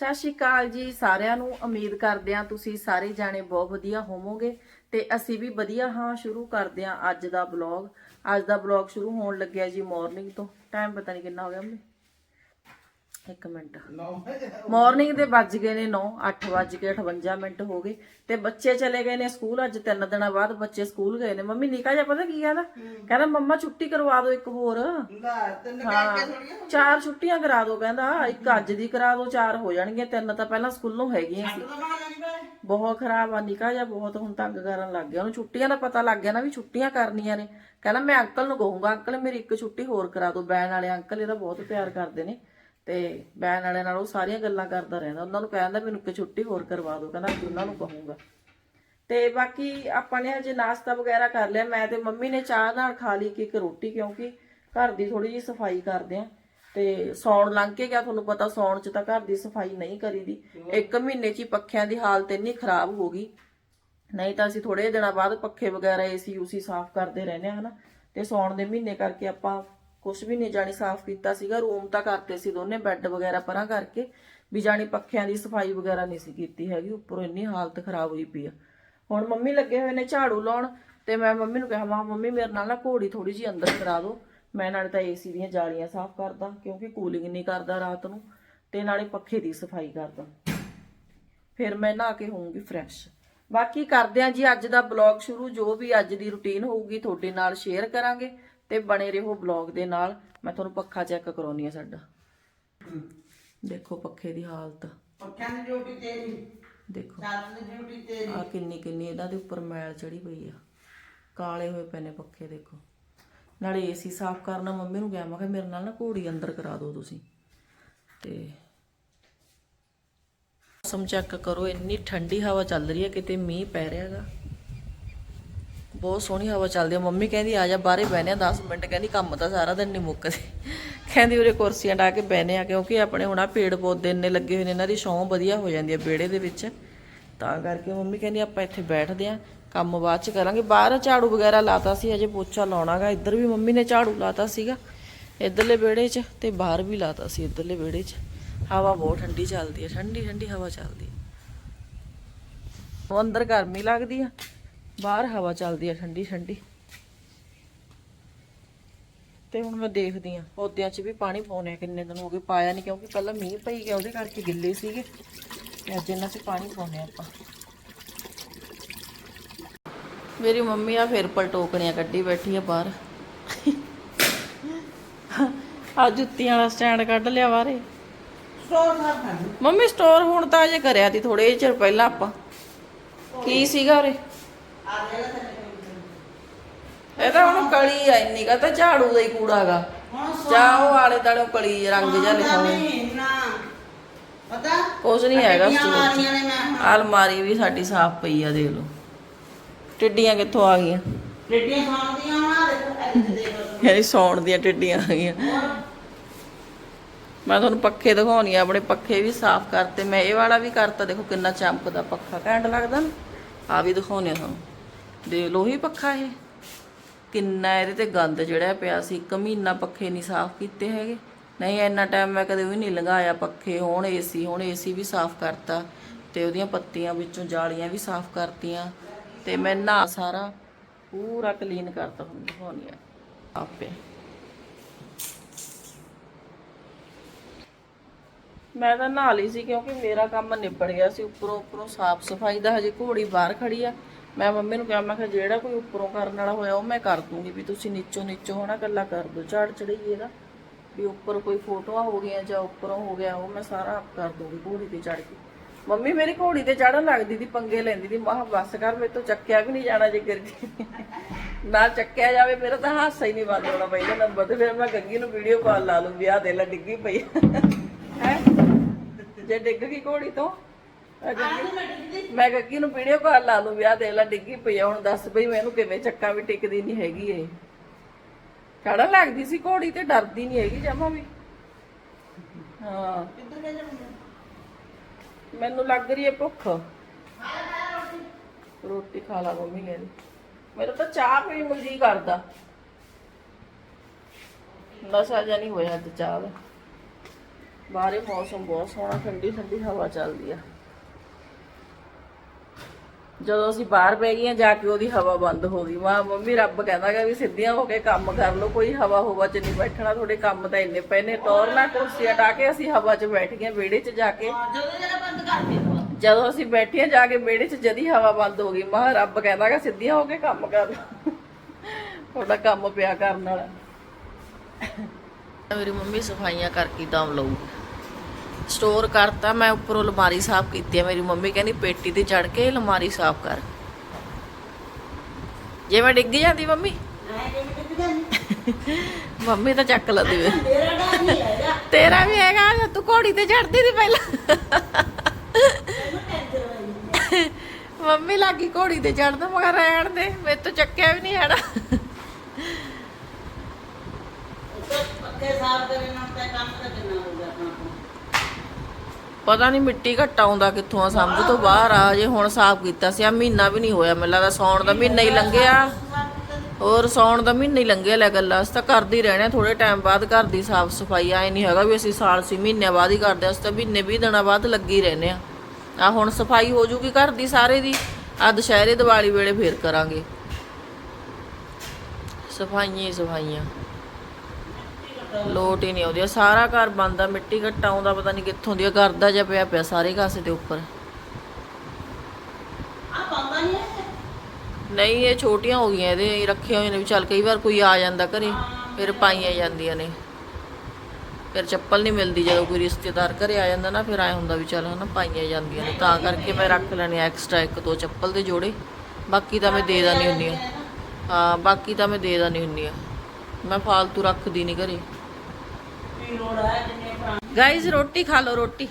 ਸਤਿ ਸ਼੍ਰੀ ਅਕਾਲ ਜੀ ਸਾਰਿਆਂ ਨੂੰ। ਉਮੀਦ ਕਰਦੇ ਹਾਂ ਤੁਸੀਂ ਸਾਰੇ ਜਾਣੇ ਬਹੁਤ ਵਧੀਆ ਹੋਵੋਗੇ ਤੇ ਅਸੀਂ ਵੀ ਵਧੀਆ ਹਾਂ। ਸ਼ੁਰੂ ਕਰਦੇ ਹਾਂ ਅੱਜ ਦਾ ਬਲੌਗ ਅੱਜ ਦਾ ਬਲੌਗ ਸ਼ੁਰੂ ਹੋਣ ਲੱਗਿਆ ਜੀ ਮਾਰਨਿੰਗ ਤੋਂ। ਟਾਈਮ ਪਤਾ ਨਹੀਂ ਕਿੰਨਾ ਹੋ ਗਿਆ। ਮੰਮੀ ਇੱਕ ਮਿੰਟ। ਮਾਰਨਿੰਗ ਦੇ ਵੱਜ ਗਏ ਨੇ 9 8 ਵੱਜ ਕੇ 58 ਮਿੰਟ ਹੋ ਗਏ। ਤੇ ਬੱਚੇ ਚਲੇ ਗਏ ਨੇ ਸਕੂਲ ਅੱਜ ਤਿੰਨ ਦਿਨਾਂ ਬਾਅਦ ਬੱਚੇ ਸਕੂਲ ਗਏ ਨੇ। ਮੰਮੀ ਨਿਕਾ ਜਿਹਾ ਪਤਾ ਕੀ ਕਹਿੰਦਾ ਕਹਿੰਦਾ ਮੰਮਾ ਛੁੱਟੀ ਕਰਵਾ ਦਿਓ ਇੱਕ ਹੋਰ। ਚਾਰ ਛੁੱਟੀਆਂ ਕਰਾ ਦਿਓ ਕਹਿੰਦਾ। ਇੱਕ ਅੱਜ ਦੀ ਕਰਾ ਦਿਓ ਚਾਰ ਹੋ ਜਾਣਗੀਆਂ। ਤਿੰਨ ਤਾਂ ਪਹਿਲਾਂ ਸਕੂਲੋਂ ਹੈਗੀਆਂ ਸੀ। ਬਹੁਤ ਖਰਾਬ ਆ ਨਿਕਾ ਜਿਹਾ ਬਹੁਤ ਹੁਣ ਤੰਗ ਕਰਨ ਲੱਗ ਗਿਆ। ਉਹਨੂੰ ਛੁੱਟੀਆਂ ਦਾ ਪਤਾ ਲੱਗ ਗਿਆ ਨਾ ਵੀ ਛੁੱਟੀਆਂ ਕਰਨੀਆਂ ਨੇ। ਕਹਿੰਦਾ ਮੈਂ ਅੰਕਲ ਨੂੰ ਕਹੂੰਗਾ ਅੰਕਲ ਮੇਰੀ ਇੱਕ ਛੁੱਟੀ ਹੋਰ ਕਰਾ ਦਿਓ ਬੈਨ ਵਾਲੇ ਅੰਕਲ ਇਹਦਾ ਬਹੁਤ ਪਿਆਰ ਕਰਦੇ ਨੇ। ਤੇ ਬੈਨ ਵਾਲੇ ਨਾਲ ਉਹ ਸਾਰੀਆਂ ਗੱਲਾਂ ਕਰਦਾ ਰਹਿੰਦਾ। ਉਹਨਾਂ ਨੂੰ ਕਹਿੰਦਾ, ਮੈਨੂੰ ਇੱਕ ਛੁੱਟੀ ਹੋਰ ਕਰਵਾ ਦਿਓ। ਕਹਿੰਦਾ, ਅੱਜ ਉਹਨਾਂ ਨੂੰ ਕਹੂੰਗਾ। ਤੇ ਬਾਕੀ ਆਪਾਂ ਨੇ ਹਜੇ ਨਾਸ਼ਤਾ ਵਗੈਰਾ ਕਰ ਲਿਆ। ਮੈਂ ਤੇ ਮੰਮੀ ਨੇ ਚਾਹ ਨਾਲ ਖਾ ਲਈ ਕਿ ਇੱਕ ਰੋਟੀ, ਕਿਉਂਕਿ ਘਰ ਦੀ ਥੋੜੀ ਜਿਹੀ ਸਫ਼ਾਈ ਕਰਦੇ ਆ। ਤੇ ਸੌਣ ਲੰਘ ਕੇ ਗਿਆ, ਤੁਹਾਨੂੰ ਪਤਾ ਸੌਣ ਚ ਤਾਂ ਘਰ ਦੀ ਸਫ਼ਾਈ ਨਹੀਂ ਕਰੀਦੀ। ਇੱਕ ਮਹੀਨੇ ਚ ਹੀ ਪੱਖਿਆਂ ਦੀ ਹਾਲਤ ਇੰਨੀ ਖਰਾਬ ਹੋ ਗਈ। ਨਹੀਂ ਤਾਂ ਅਸੀਂ ਥੋੜੇ ਦਿਨਾਂ ਬਾਅਦ ਪੱਖੇ ਵਗੈਰਾ ਏਸੀ ਉਸੀ ਸਾਫ਼ ਕਰਦੇ ਰਹਿੰਦੇ ਹਾਂ ਹਨਾ। ਤੇ ਸੌਣ ਦੇ ਮਹੀਨੇ ਕਰਕੇ ਆਪਾਂ ਕੁਝ ਵੀ ਨਹੀਂ ਜਾਣੀ ਸਾਫ਼ ਕੀਤਾ ਸੀਗਾ, ਰੂਮ ਤਾਂ ਕਰਤੇ ਸੀ ਦੋਨੇ, ਬੈੱਡ ਵਗੈਰਾ ਪਰਾਂ ਕਰਕੇ। ਵੀ ਜਾਣੀ ਪੱਖਿਆਂ ਦੀ ਸਫ਼ਾਈ ਵਗੈਰਾ ਨਹੀਂ ਸੀ ਕੀਤੀ ਹੈਗੀ, ਉੱਪਰੋਂ ਇੰਨੀ ਹਾਲਤ ਖਰਾਬ ਹੋਈ ਪਈ ਆ। ਹੁਣ ਮੰਮੀ ਲੱਗੇ ਹੋਏ ਨੇ ਝਾੜੂ ਲਾਉਣ, ਤੇ ਮੈਂ ਮੰਮੀ ਨੂੰ ਕਿਹਾ ਮਾ ਮੰਮੀ, ਮੇਰੇ ਨਾਲ ਨਾ ਘੋੜੀ ਥੋੜੀ ਜੀ ਅੰਦਰ ਕਰਾ ਦਿਓ। ਮੈਂ ਨਾਲੇ ਤਾਂ ਏਸੀ ਦੀਆਂ ਜਾਲੀਆਂ ਸਾਫ਼ ਕਰਦਾ, ਕਿਉਂਕਿ ਕੂਲਿੰਗ ਨਹੀਂ ਕਰਦਾ ਰਾਤ ਨੂੰ, ਤੇ ਨਾਲੇ ਪੱਖੇ ਦੀ ਸਫ਼ਾਈ ਕਰਦਾ। ਫਿਰ ਮੈਂ ਨਹਾ ਕੇ ਹੋਊਂਗੀ ਫਰੈਸ਼। ਬਾਕੀ ਕਰਦੇ ਆ ਜੀ, ਅੱਜ ਦਾ ਬਲੌਗ ਸ਼ੁਰੂ, ਜੋ ਵੀ ਅੱਜ ਦੀ ਰੁਟੀਨ ਹੋਊਗੀ, ਤੁਹਾਡੇ ਨਾਲ ਸ਼ੇਅਰ ਕਰਾਂਗੇ। ਤੇ ਬਣੇ ਰਹੋ ਬਲੌਗ ਦੇ ਨਾਲ। ਮੈਂ ਤੁਹਾਨੂੰ ਪੱਖਾ ਚੈੱਕ ਕਰਾਉਣੀ ਆ ਸਾਡਾ। ਦੇਖੋ ਪੱਖੇ ਦੀ ਹਾਲਤ। ਪੱਖਿਆਂ ਦੀ ਡਿਊਟੀ ਤੇਰੀ। ਦੇਖੋ। ਛੱਤ ਦੀ ਡਿਊਟੀ ਤੇਰੀ। ਆ ਕਿੰਨੀ ਕਿੰਨੀ ਇਹਨਾਂ ਦੇ ਉੱਪਰ ਮੈਲ ਚੜੀ ਪਈ ਆ। ਕਾਲੇ ਹੋਏ ਪਏ ਨੇ ਪੱਖੇ ਦੇਖੋ। ਨਾਲੇ ਏਸੀ ਸਾਫ਼ ਕਰਨਾ ਮੰਮੀ ਨੂੰ ਗਿਆ ਮੈਂ ਕਿਹਾ ਮੇਰੇ ਨਾਲ ਨਾ ਘੋੜੀ ਅੰਦਰ ਕਰਾ ਦਿਓ ਤੁਸੀਂ। ਤੇ ਮੌਸਮ ਚੈੱਕ ਕਰੋ ਇੰਨੀ ਠੰਡੀ ਹਵਾ ਚੱਲ ਰਹੀ ਹੈ ਕਿਤੇ ਮੀਂਹ ਪੈ ਰਿਹਾਗਾ ਬਹੁਤ ਸੋਹਣੀ ਹਵਾ ਚੱਲਦੀ ਆ। ਮੰਮੀ ਕਹਿੰਦੀ, ਆ ਜਾ ਬਾਹਰੇ ਬਹਿਨੇ ਆ 10 ਮਿੰਟ। ਕਹਿੰਦੀ, ਕੰਮ ਤਾਂ ਸਾਰਾ ਦਿਨ ਨਹੀਂ ਮੁੱਕਦੇ। ਕਹਿੰਦੀ, ਉਰੇ ਕੁਰਸੀਆਂ ਢਾ ਕੇ ਬਹਿਨੇ ਆ, ਕਿਉਂਕਿ ਆਪਣੇ ਹੁਣ ਆ ਪੇੜ ਪੌਦੇ ਇੰਨੇ ਲੱਗੇ ਹੋਏ ਨੇ, ਇਹਨਾਂ ਦੀ ਛਾਂ ਵਧੀਆ ਹੋ ਜਾਂਦੀ ਹੈ ਵਿਹੜੇ ਦੇ ਵਿੱਚ। ਤਾਂ ਕਰਕੇ ਮੰਮੀ ਕਹਿੰਦੀ, ਆਪਾਂ ਇੱਥੇ ਬੈਠਦੇ ਆ, ਕੰਮ ਬਾਅਦ ਚ ਕਰਾਂਗੇ। ਬਾਹਰ ਝਾੜੂ ਵਗੈਰਾ ਲਾਤਾ ਸੀ ਅਜੇ ਪੋਚਾ ਲਾਉਣਾਗਾ। ਇੱਧਰ ਵੀ ਮੰਮੀ ਨੇ ਝਾੜੂ ਲਾਤਾ ਸੀਗਾ, ਇੱਧਰਲੇ ਵਿਹੜੇ 'ਚ ਤੇ ਬਾਹਰ ਵੀ ਲਾਤਾ ਸੀ, ਇੱਧਰਲੇ ਵਿਹੜੇ 'ਚ। ਹਵਾ ਬਹੁਤ ਠੰਡੀ ਚੱਲਦੀ ਹੈ ਠੰਡੀ ਠੰਡੀ ਹਵਾ ਚੱਲਦੀ ਹੈ ਉਹ ਅੰਦਰ ਗਰਮੀ ਲੱਗਦੀ ਆ। ਬਾਹਰ ਹਵਾ ਚੱਲਦੀ ਆ ਠੰਡੀ ਠੰਡੀ। ਤੇ ਹੁਣ ਮੈਂ ਦੇਖਦੀ ਆ ਪੌਦਿਆਂ 'ਚ ਵੀ ਪਾਣੀ ਪਾਉਣੇ ਕਿੰਨੇ ਦਿਨ ਹੋ ਗਏ ਪਾਇਆ ਨਹੀਂ ਕਿਉਂਕਿ ਪਹਿਲਾਂ ਮੀਂਹ ਪਈ ਗਿਆ ਉਹਦੇ ਕਰਕੇ ਗਿੱਲੇ ਸੀਗੇ। ਤੇ ਅੱਜ ਇਹਨਾਂ 'ਚ ਪਾਣੀ ਪਾਉਣੇ ਆਪਾਂ। ਮੇਰੀ ਮੰਮੀ ਆ ਫਿਰ ਪਲਟੋਕਣੀਆਂ ਕੱਢੀ ਬੈਠੀ ਆ ਬਾਹਰ। ਆ ਜੁੱਤੀਆਂ ਵਾਲਾ ਸਟੈਂਡ ਕੱਢ ਲਿਆ ਬਾਹਰੇ। ਸਟੋਰ ਨਾ ਮੰਮੀ ਸਟੋਰ ਹੁਣ ਤਾਂ ਅਜੇ ਕਰਿਆ ਸੀ ਥੋੜੇ ਚਿਰ ਪਹਿਲਾਂ ਆਪਾਂ। ਕੀ ਸੀਗਾ ਉਰੇ? ਇਹ ਤਾਂ ਹੁਣ ਕਲੀ ਆ ਇੰਨੀ ਕਾ ਤਾਂ ਝਾੜੂ ਦਾ ਹੀ ਕੂੜਾਗਾ ਜਾ ਉਹ ਆਲੇ ਦਾਲੇ ਕਲੀ ਰੰਗ ਜਿਹਾ ਲਿਖਿਆ ਹੋਇਆ ਪਤਾ? ਕੁਝ ਨਹੀਂ ਹੈਗਾ ਅਲਮਾਰੀ ਵੀ ਸਾਡੀ ਸਾਫ਼ ਪਈ ਆ ਦੇਖ ਲਓ। ਟਿੱਡੀਆਂ ਕਿੱਥੋਂ ਆ ਗਈਆਂ? ਟਿੱਡੀਆਂ ਖਾਉਂਦੀਆਂ ਆ ਦੇਖੋ ਇੱਥੇ ਦੇਖ ਲਓ। ਯਾਨੀ ਸੌਣ ਦੀਆਂ ਟਿੱਡੀਆਂ ਆ ਗਈਆਂ। ਮੈਂ ਤੁਹਾਨੂੰ ਪੱਖੇ ਦਿਖਾਉਣੀ ਆ ਆਪਣੇ ਪੱਖੇ ਵੀ ਸਾਫ਼ ਕਰਤੇ। ਮੈਂ ਇਹ ਵਾਲਾ ਵੀ ਕਰਤਾ ਦੇਖੋ ਕਿੰਨਾ ਚਮਕਦਾ ਪੱਖਾ। ਘੈਂਟ ਲੱਗਦਾ ਨਾ? ਆ ਵੀ ਦਿਖਾਉਣੇ ਆ ਤੁਹਾਨੂੰ। ਦੇ ਲਓ ਹੀ ਪੱਖਾ ਇਹ। ਕਿੰਨਾ ਇਹਦੇ ਤੇ ਗੰਦ ਜਿਹੜਾ ਪਿਆ ਸੀ, ਇੱਕ ਮਹੀਨਾ ਪੱਖੇ ਨਹੀਂ ਸਾਫ਼ ਕੀਤੇ ਹੈਗੇ। ਨਹੀਂ, ਇੰਨਾ ਟਾਈਮ ਮੈਂ ਕਦੇ ਵੀ ਨਹੀਂ ਲੰਘਾਇਆ ਪੱਖੇ, ਹੋਣ ਏਸੀ ਹੁਣ ਏਸੀ ਵੀ ਸਾਫ਼ ਕਰਤਾ ਤੇ ਉਹਦੀਆਂ ਪੱਤੀਆਂ ਵਿੱਚੋਂ ਜਾਲੀਆਂ ਵੀ ਸਾਫ਼ ਕਰਤੀਆਂ ਤੇ ਮੈਂ ਨਾ ਸਾਰਾ ਪੂਰਾ ਕਲੀਨ ਕਰਤਾ ਹੁਣ ਦਿਖਾਉਣੀ ਆ, ਆਪੇ। ਮੈਂ ਤਾਂ ਨਹਾ ਲਈ ਸੀ ਕਿਉਂਕਿ ਮੇਰਾ ਕੰਮ ਨਿਬੜ ਗਿਆ ਸੀ ਉੱਪਰੋਂ ਉੱਪਰੋਂ ਸਾਫ਼ ਸਫ਼ਾਈ ਦਾ ਹਜੇ ਘੋੜੀ ਬਾਹਰ ਖੜੀ ਆ। ਮੈਂ ਮੰਮੀ ਨੂੰ ਕਿਹਾ, ਮੈਂ ਕਿਹਾ ਜਿਹੜਾ ਕੋਈ ਉੱਪਰੋਂ ਕਰਨ ਵਾਲਾ ਹੋਇਆ ਉਹ ਮੈਂ ਕਰ ਦੂੰਗੀ, ਵੀ ਤੁਸੀਂ ਨੀਚੋਂ ਨੀਚੋਂ ਹੋਣਾ ਕੱਲਾ ਕਰ ਦਿਓ, ਝਾੜ ਚੜਾਈਏ ਦਾ ਵੀ ਉੱਪਰ ਕੋਈ ਫੋਟੋਆਂ ਹੋ ਗਈਆਂ ਜਾਂ ਉੱਪਰੋਂ ਹੋ ਗਿਆ, ਉਹ ਮੈਂ ਸਾਰਾ ਆਪ ਕਰ ਦੂੰਗੀ ਘੋੜੀ ਤੇ ਚੜ ਕੇ। ਮੰਮੀ ਮੇਰੀ ਘੋੜੀ ਤੇ ਚੜਨ ਲੱਗਦੀ ਦੀ, ਪੰਗੇ ਲੈਂਦੀ ਦੀ ਮਾਹ ਬੱਸ ਕਰ, ਮੇਰੇ ਤੋਂ ਚੱਕਿਆ ਵੀ ਨਹੀਂ ਜਾਣਾ ਜੇ ਗਿਰ ਗਈ ਨਾ ਚੱਕਿਆ ਜਾਵੇ, ਮੇਰਾ ਤਾਂ ਹਾਸਾ ਹੀ ਨਹੀਂ ਬੰਦ ਹੋਣਾ ਪਹਿਲੇ ਨੰਬਰ ਤੇ, ਫਿਰ ਮੈਂ ਗੰਗੀ ਨੂੰ ਵੀਡੀਓ ਕਾਲ ਲਾ ਲੂੰ ਵਿਆਹ ਦੇ ਲੈ, ਡਿੱਗੀ ਪਈ। ਹੈ? ਜੇ ਡਿੱਗ ਗਈ ਘੋੜੀ ਤੋਂ। ਮੈਂ ਗੱਗੀ ਮੈਂ ਗੱਗੀ ਨੂੰ ਵੀਡੀਓ ਕਾਲ ਲਾ ਲੂੰ ਵਿਆਹ ਦੇ ਲੈ ਡਿੱਗੀ ਪਈ ਆ ਹੁਣ ਦੱਸ ਬਈ ਮੈਨੂੰ ਕਿਵੇਂ ਚੱਕਾਂ ਵੀ ਟਿਕਦੀ ਨਹੀਂ ਹੈਗੀ ਇਹ। ਚੜਨ ਲੱਗਦੀ ਸੀ ਘੋੜੀ ਤੇ ਡਰਦੀ ਨਹੀਂ ਹੈਗੀ ਜਮਾ ਵੀ। ਹਾਂ। ਕਿੱਧਰ ਗਏ ਜਾਂਦੇ ਮੈਨੂੰ ਲੱਗ ਰਹੀ ਹੈ ਭੁੱਖ। ਰੋਟੀ। ਖਾ ਲਾ ਮੰਮੀ ਕਹਿੰਦੀ ਮੇਰਾ ਤਾਂ ਚਾਹ ਪੀਣ ਨੂੰ ਜੀ ਕਰਦਾ। ਨਸ਼ਾ ਜਿਹਾ ਨਹੀਂ ਹੋਇਆ ਅੱਜ ਚਾਹ ਦਾ। ਬਾਹਰੇ ਮੌਸਮ ਬਹੁਤ ਸੋਹਣਾ ਠੰਡੀ ਠੰਡੀ ਹਵਾ ਚੱਲਦੀ ਆ। ਜਦੋਂ ਅਸੀਂ ਬਾਹਰ ਬਹਿ ਗਈਆਂ ਜਾ ਕੇ ਉਹਦੀ ਹਵਾ ਬੰਦ ਹੋ ਗਈ। ਮਾਂ ਮੰਮੀ ਰੱਬ ਕਹਿੰਦਾਗਾ ਵੀ ਸਿੱਧੀਆਂ ਹੋ ਕੇ ਕੰਮ ਕਰ ਲਓ ਕੋਈ ਹਵਾ ਹੋਵਾ ਚ ਨਹੀਂ ਬੈਠਣਾ ਤੁਹਾਡੇ ਕੰਮ ਤਾਂ ਇੰਨੇ ਪਏ ਨੇ ਟੋਰਨਾ ਕੁਰਸੀ ਹਟਾ ਕੇ ਅਸੀਂ ਹਵਾ 'ਚ ਬੈਠ ਗਏ ਵਿਹੜੇ 'ਚ ਜਾ ਕੇ। ਜਦੋਂ ਜਰਾ ਬੰਦ ਅਸੀਂ ਬੈਠੀਆਂ ਜਾ ਕੇ ਵਿਹੜੇ 'ਚ ਜਦੀ ਹਵਾ ਬੰਦ ਹੋ ਗਈ। ਮਾਂ ਰੱਬ ਕਹਿੰਦਾਗਾ ਸਿੱਧੀਆਂ ਹੋ ਕੇ ਕੰਮ ਕਰ ਲਓ। ਤੁਹਾਡਾ ਕੰਮ ਪਿਆ ਕਰਨ ਵਾਲਾ। ਮੇਰੀ ਮੰਮੀ ਸਫਾਈਆਂ ਕਰਕੇ ਦਮ ਲਊ। ਸਟੋਰ ਕਰਤਾ, ਮੈਂ ਉੱਪਰੋਂ ਅਲਮਾਰੀ ਸਾਫ਼ ਕੀਤੀ ਹੈ ਮੇਰੀ ਮੰਮੀ ਕਹਿੰਦੀ ਪੇਟੀ ਤੇ ਚੜ ਕੇ ਅਲਮਾਰੀ ਸਾਫ਼ ਕਰ। ਜੇ ਮੈਂ ਡਿੱਗ ਜਾਂਦੀ ਮੰਮੀ? ਮੰਮੀ ਤਾਂ ਚੱਕ ਲੈਂਦੀ ਵੇ। ਤੇਰਾ ਵੀ ਹੈਗਾ, ਤੂੰ ਘੋੜੀ ਤੇ ਚੜਦੀ ਸੀ ਪਹਿਲਾਂ। ਮੰਮੀ ਲੱਗੀ ਘੋੜੀ ਤੇ ਚੜਦਾ ਮਗਰ ਰਹਿਣ ਦੇ, ਮੇਰੇ ਤੋਂ ਚੱਕਿਆ ਵੀ ਨਹੀਂ ਜਾਣਾ ਪੱਕੇ ਸਾਫ਼ ਕਰੇ ਨਾ ਤਾਂ ਕੰਮ ਤਾਂ ਕਿੰਨਾ ਹੋ ਆਪਣਾ। ਪਤਾ ਨਹੀਂ ਮਿੱਟੀ ਘੱਟਾ ਆਉਂਦਾ ਕਿੱਥੋਂ ਆ ਸਮਝ ਤੋਂ ਬਾਹਰ ਆ ਜੇ ਹੁਣ ਸਾਫ਼ ਕੀਤਾ ਸੀ ਆ ਮਹੀਨਾ ਵੀ ਨਹੀਂ ਹੋਇਆ ਮੈਨੂੰ ਲੱਗਦਾ ਸੌਣ ਦਾ ਮਹੀਨਾ ਹੀ ਲੰਘਿਆ। ਹੋਰ ਸੌਣ ਦਾ ਮਹੀਨਾ ਹੀ ਲੰਘਿਆ ਲੈ ਗੱਲਾਂ ਅਸੀਂ ਤਾਂ ਕਰਦੇ ਹੀ ਰਹਿਣਾ ਥੋੜੇ ਟਾਈਮ ਬਾਅਦ ਘਰ ਦੀ ਸਾਫ਼ ਸਫ਼ਾਈ ਆਏ ਨਹੀਂ ਹੈਗਾ ਵੀ ਅਸੀਂ ਸਾਲ ਸੀ ਮਹੀਨਿਆਂ ਬਾਅਦ ਹੀ ਕਰਦੇ ਹਾਂ, ਅਸੀਂ ਤਾਂ ਮਹੀਨੇ 20 ਦਿਨਾਂ ਬਾਅਦ ਲੱਗੇ ਹੀ ਰਹਿੰਦੇ ਆ। ਆ ਹੁਣ ਸਫ਼ਾਈ ਹੋ ਜੂਗੀ ਘਰ ਦੀ ਸਾਰੇ ਦੀ ਆ ਦੁਸ਼ਹਿਰੇ ਦੀਵਾਲੀ ਵੇਲੇ ਫੇਰ ਕਰਾਂਗੇ। ਸਫਾਈਆਂ ਹੀ ਸਫਾਈਆਂ। ਲੋਟ ਹੀ ਨਹੀਂ ਆਉਂਦੀ। ਸਾਰਾ ਘਰ ਬੰਦਾ ਮਿੱਟੀ ਘੱਟਾ ਆਉਂਦਾ ਪਤਾ ਨਹੀਂ ਕਿੱਥੋਂ ਦੀ ਆ, ਗਰਦਾ ਜਿਹਾ ਪਿਆ ਪਿਆ ਸਾਰੇ ਕਾਸੇ ਦੇ ਉੱਪਰ। ਨਹੀਂ ਨਹੀਂ ਇਹ ਛੋਟੀਆਂ ਹੋ ਗਈਆਂ ਇਹਦੇ ਇਹ ਰੱਖੇ ਹੋਏ ਨੇ ਵੀ ਚੱਲ ਕਈ ਵਾਰ ਕੋਈ ਆ ਜਾਂਦਾ ਘਰੇ ਫਿਰ ਪਾਈਆਂ ਜਾਂਦੀਆਂ ਨੇ। ਫਿਰ ਚੱਪਲ ਨਹੀਂ ਮਿਲਦੀ ਜਦੋਂ ਕੋਈ ਰਿਸ਼ਤੇਦਾਰ ਘਰੇ ਆ ਜਾਂਦਾ ਨਾ ਫਿਰ ਐ ਹੁੰਦਾ ਵੀ ਚੱਲ ਹਨਾ ਪਾਈਆਂ ਜਾਂਦੀਆਂ ਨੇ। ਤਾਂ ਕਰਕੇ ਮੈਂ ਰੱਖ ਲੈਣੀ ਐਕਸਟਰਾ ਇੱਕ ਦੋ ਚੱਪਲ ਦੇ ਜੋੜੇ। ਬਾਕੀ ਤਾਂ ਮੈਂ ਦੇ ਦਾਨੀ ਹੁੰਨੀ ਆ। ਹਾਂ ਬਾਕੀ ਤਾਂ ਮੈਂ ਦੇ ਦਾਨੀ ਹੁੰਨੀ ਆ। ਮੈਂ ਫਾਲਤੂ ਰੱਖਦੀ ਨਹੀਂ ਘਰੇ। ਕੀ ਲੋੜ ਹੈ ਜਿੰਨੇ ਪੁਰਾਣੇ ਗਾਈਜ਼ ਰੋਟੀ ਖਾ ਲਓ ਰੋਟੀ।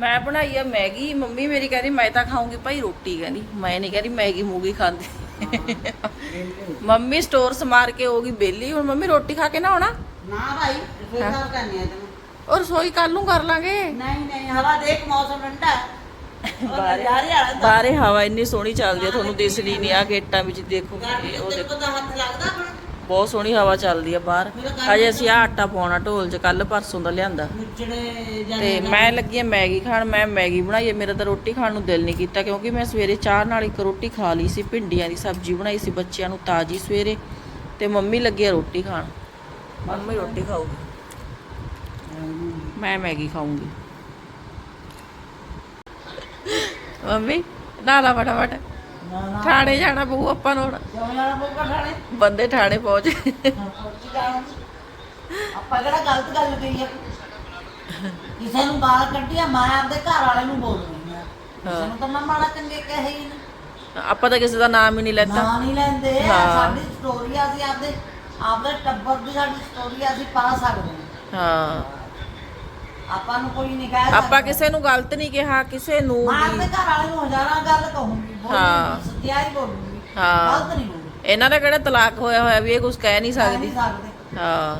ਮੈਂ ਬਣਾਈ ਆ ਮੈਗੀ। ਮੰਮੀ ਮੇਰੀ ਕਹਿੰਦੀ ਮੈਂ ਤਾਂ ਖਾਊਂਗੀ ਭਾਈ ਰੋਟੀ ਕਹਿੰਦੀ। ਮੈਂ ਨਹੀਂ ਕਹਿੰਦੀ ਮੈਗੀ ਮੂਗੀ ਖਾਂਦੀ। ਮੰਮੀ ਸਟੋਰ ਸਮਾਰ ਕੇ ਹੋਗੀ ਬੇਲੀ। ਹੁਣ ਮੰਮੀ ਰੋਟੀ ਖਾ ਕੇ ਨਾ ਆਉਣਾ। ਨਾ ਭਾਈ ਰਸੋਈ ਸਾਫ਼ ਕਰਨੀ ਹੈ ਤੈਨੂੰ। ਔਰ ਰਸੋਈ ਕੱਲ ਨੂੰ ਕਰ ਲਾਂਗੇ। ਨਹੀਂ ਨਹੀਂ ਹਵਾ ਦੇਖ ਮੌਸਮ ਠੰਡਾ। ਹੈ ਬਾਹਰੇ ਹਵਾ ਇੰਨੀ ਸੋਹਣੀ ਚੱਲਦੀ ਆ ਤੁਹਾਨੂੰ ਦਿਸਦੀ ਨਹੀਂ ਆ ਗੇਟਾਂ ਵਿੱਚ ਦੇਖੋ। ਉਹ ਦੇਖੋ। ਹੱਥ ਲੱਗਦਾ ਬਹੁਤ ਸੋਹਣੀ ਹਵਾ ਚੱਲਦੀ ਆ ਬਾਹਰ। ਅਜੇ ਅਸੀਂ ਆ ਆਟਾ ਪਾਉਣਾ ਢੋਲ 'ਚ ਕੱਲ ਪਰਸੋਂ ਦਾ ਲਿਆਂਦਾ। ਤੇ ਮੈਂ ਲੱਗੀ ਆ ਮੈਗੀ ਖਾਣ, ਮੈਂ ਮੈਗੀ ਬਣਾਈ ਹੈ ਮੇਰਾ ਤਾਂ ਰੋਟੀ ਖਾਣ ਨੂੰ ਦਿਲ ਨਹੀਂ ਕੀਤਾ ਕਿਉਂਕਿ ਮੈਂ ਸਵੇਰੇ ਚਾਹ ਨਾਲ ਇੱਕ ਰੋਟੀ ਖਾ ਲਈ ਸੀ, ਭਿੰਡੀਆਂ ਦੀ ਸਬਜ਼ੀ ਬਣਾਈ ਸੀ ਬੱਚਿਆਂ ਨੂੰ ਤਾਜੀ ਸਵੇਰੇ। ਤੇ ਮੰਮੀ ਲੱਗੀ ਆ ਰੋਟੀ ਖਾਣ। ਮੰਮੀ ਰੋਟੀ ਖਾਊਗੀ। ਮੈਂ ਮੈਗੀ ਖਾਊਂਗੀ। ਮੰਮੀ ਨਾ ਫਟਾਫਟ। ਥਾਣੇ ਜਾਣਾ ਪਊ ਆਪਾਂ ਨੂੰ ਹੁਣ। ਕਿਉਂ ਜਾਣਾ ਪਊਗਾ ਠਾਣੇ? ਬੰਦੇ ਥਾਣੇ ਪਹੁੰਚ ਆਪਾਂ ਕਿਹੜਾ ਗਲਤ ਗੱਲ ਕਹੀ ਆ? ਕਿਸੇ ਨੂੰ ਗਾਲ ਕੱਢੀ ਆ ਮੈਂ ਆਪਦੇ ਘਰ ਵਾਲੇ ਨੂੰ ਬੋਲ ਰਹੀ ਆ। ਕਿਸੇ ਨੂੰ ਤਾਂ ਮੈਂ ਮਾੜਾ ਚੰਗੇ ਕਹੇ ਹੀ ਨਹੀਂ ਆਪਾਂ ਤਾਂ ਕਿਸੇ ਦਾ ਨਾਮ ਹੀ ਨਹੀਂ ਲੈਤਾ। ਨਾਂ ਨਹੀਂ ਲੈਂਦੇ। ਸਾਡੀ ਸਟੋਰੀ ਆ ਅਸੀਂ ਆਪਦੇ ਆਪਦੇ ਟੱਬਰ ਦੀ ਸਾਡੀ ਸਟੋਰੀ ਅਸੀਂ ਪਾ ਸਕਦੇ ਹਾਂ। ਹਾਂ। ਆਪਾਂ ਨੂੰ ਕੋਈ ਨਹੀਂ ਕਹਿ ਆਪਾਂ ਕਿਸੇ ਨੂੰ ਗਲਤ ਨਹੀਂ ਕਿਹਾ ਕਿਸੇ ਨੂੰ ਮੈਂ ਵੀ। ਆਪਦੇ ਘਰ ਵਾਲੇ ਨੂੰ ਹਜ਼ਾਰਾਂ ਗੱਲ ਕਹੂੰਗੀ ਹਾਂ। ਬੋਲੂੰਗੀ ਸੱਚਾਈ ਬੋਲੂੰਗੀ ਹਾਂ। ਗਲਤ ਨਹੀਂ ਬੋਲੂੰਗੀ। ਇਹਨਾਂ ਦਾ ਕਿਹੜਾ ਤਲਾਕ ਹੋਇਆ ਹੋਇਆ ਵੀ ਇਹ ਕੁਝ ਕਹਿ ਨਹੀਂ ਕਹਿ ਸਕਦੀ? ਨਹੀਂ ਸਕਦੇ। ਹਾਂ।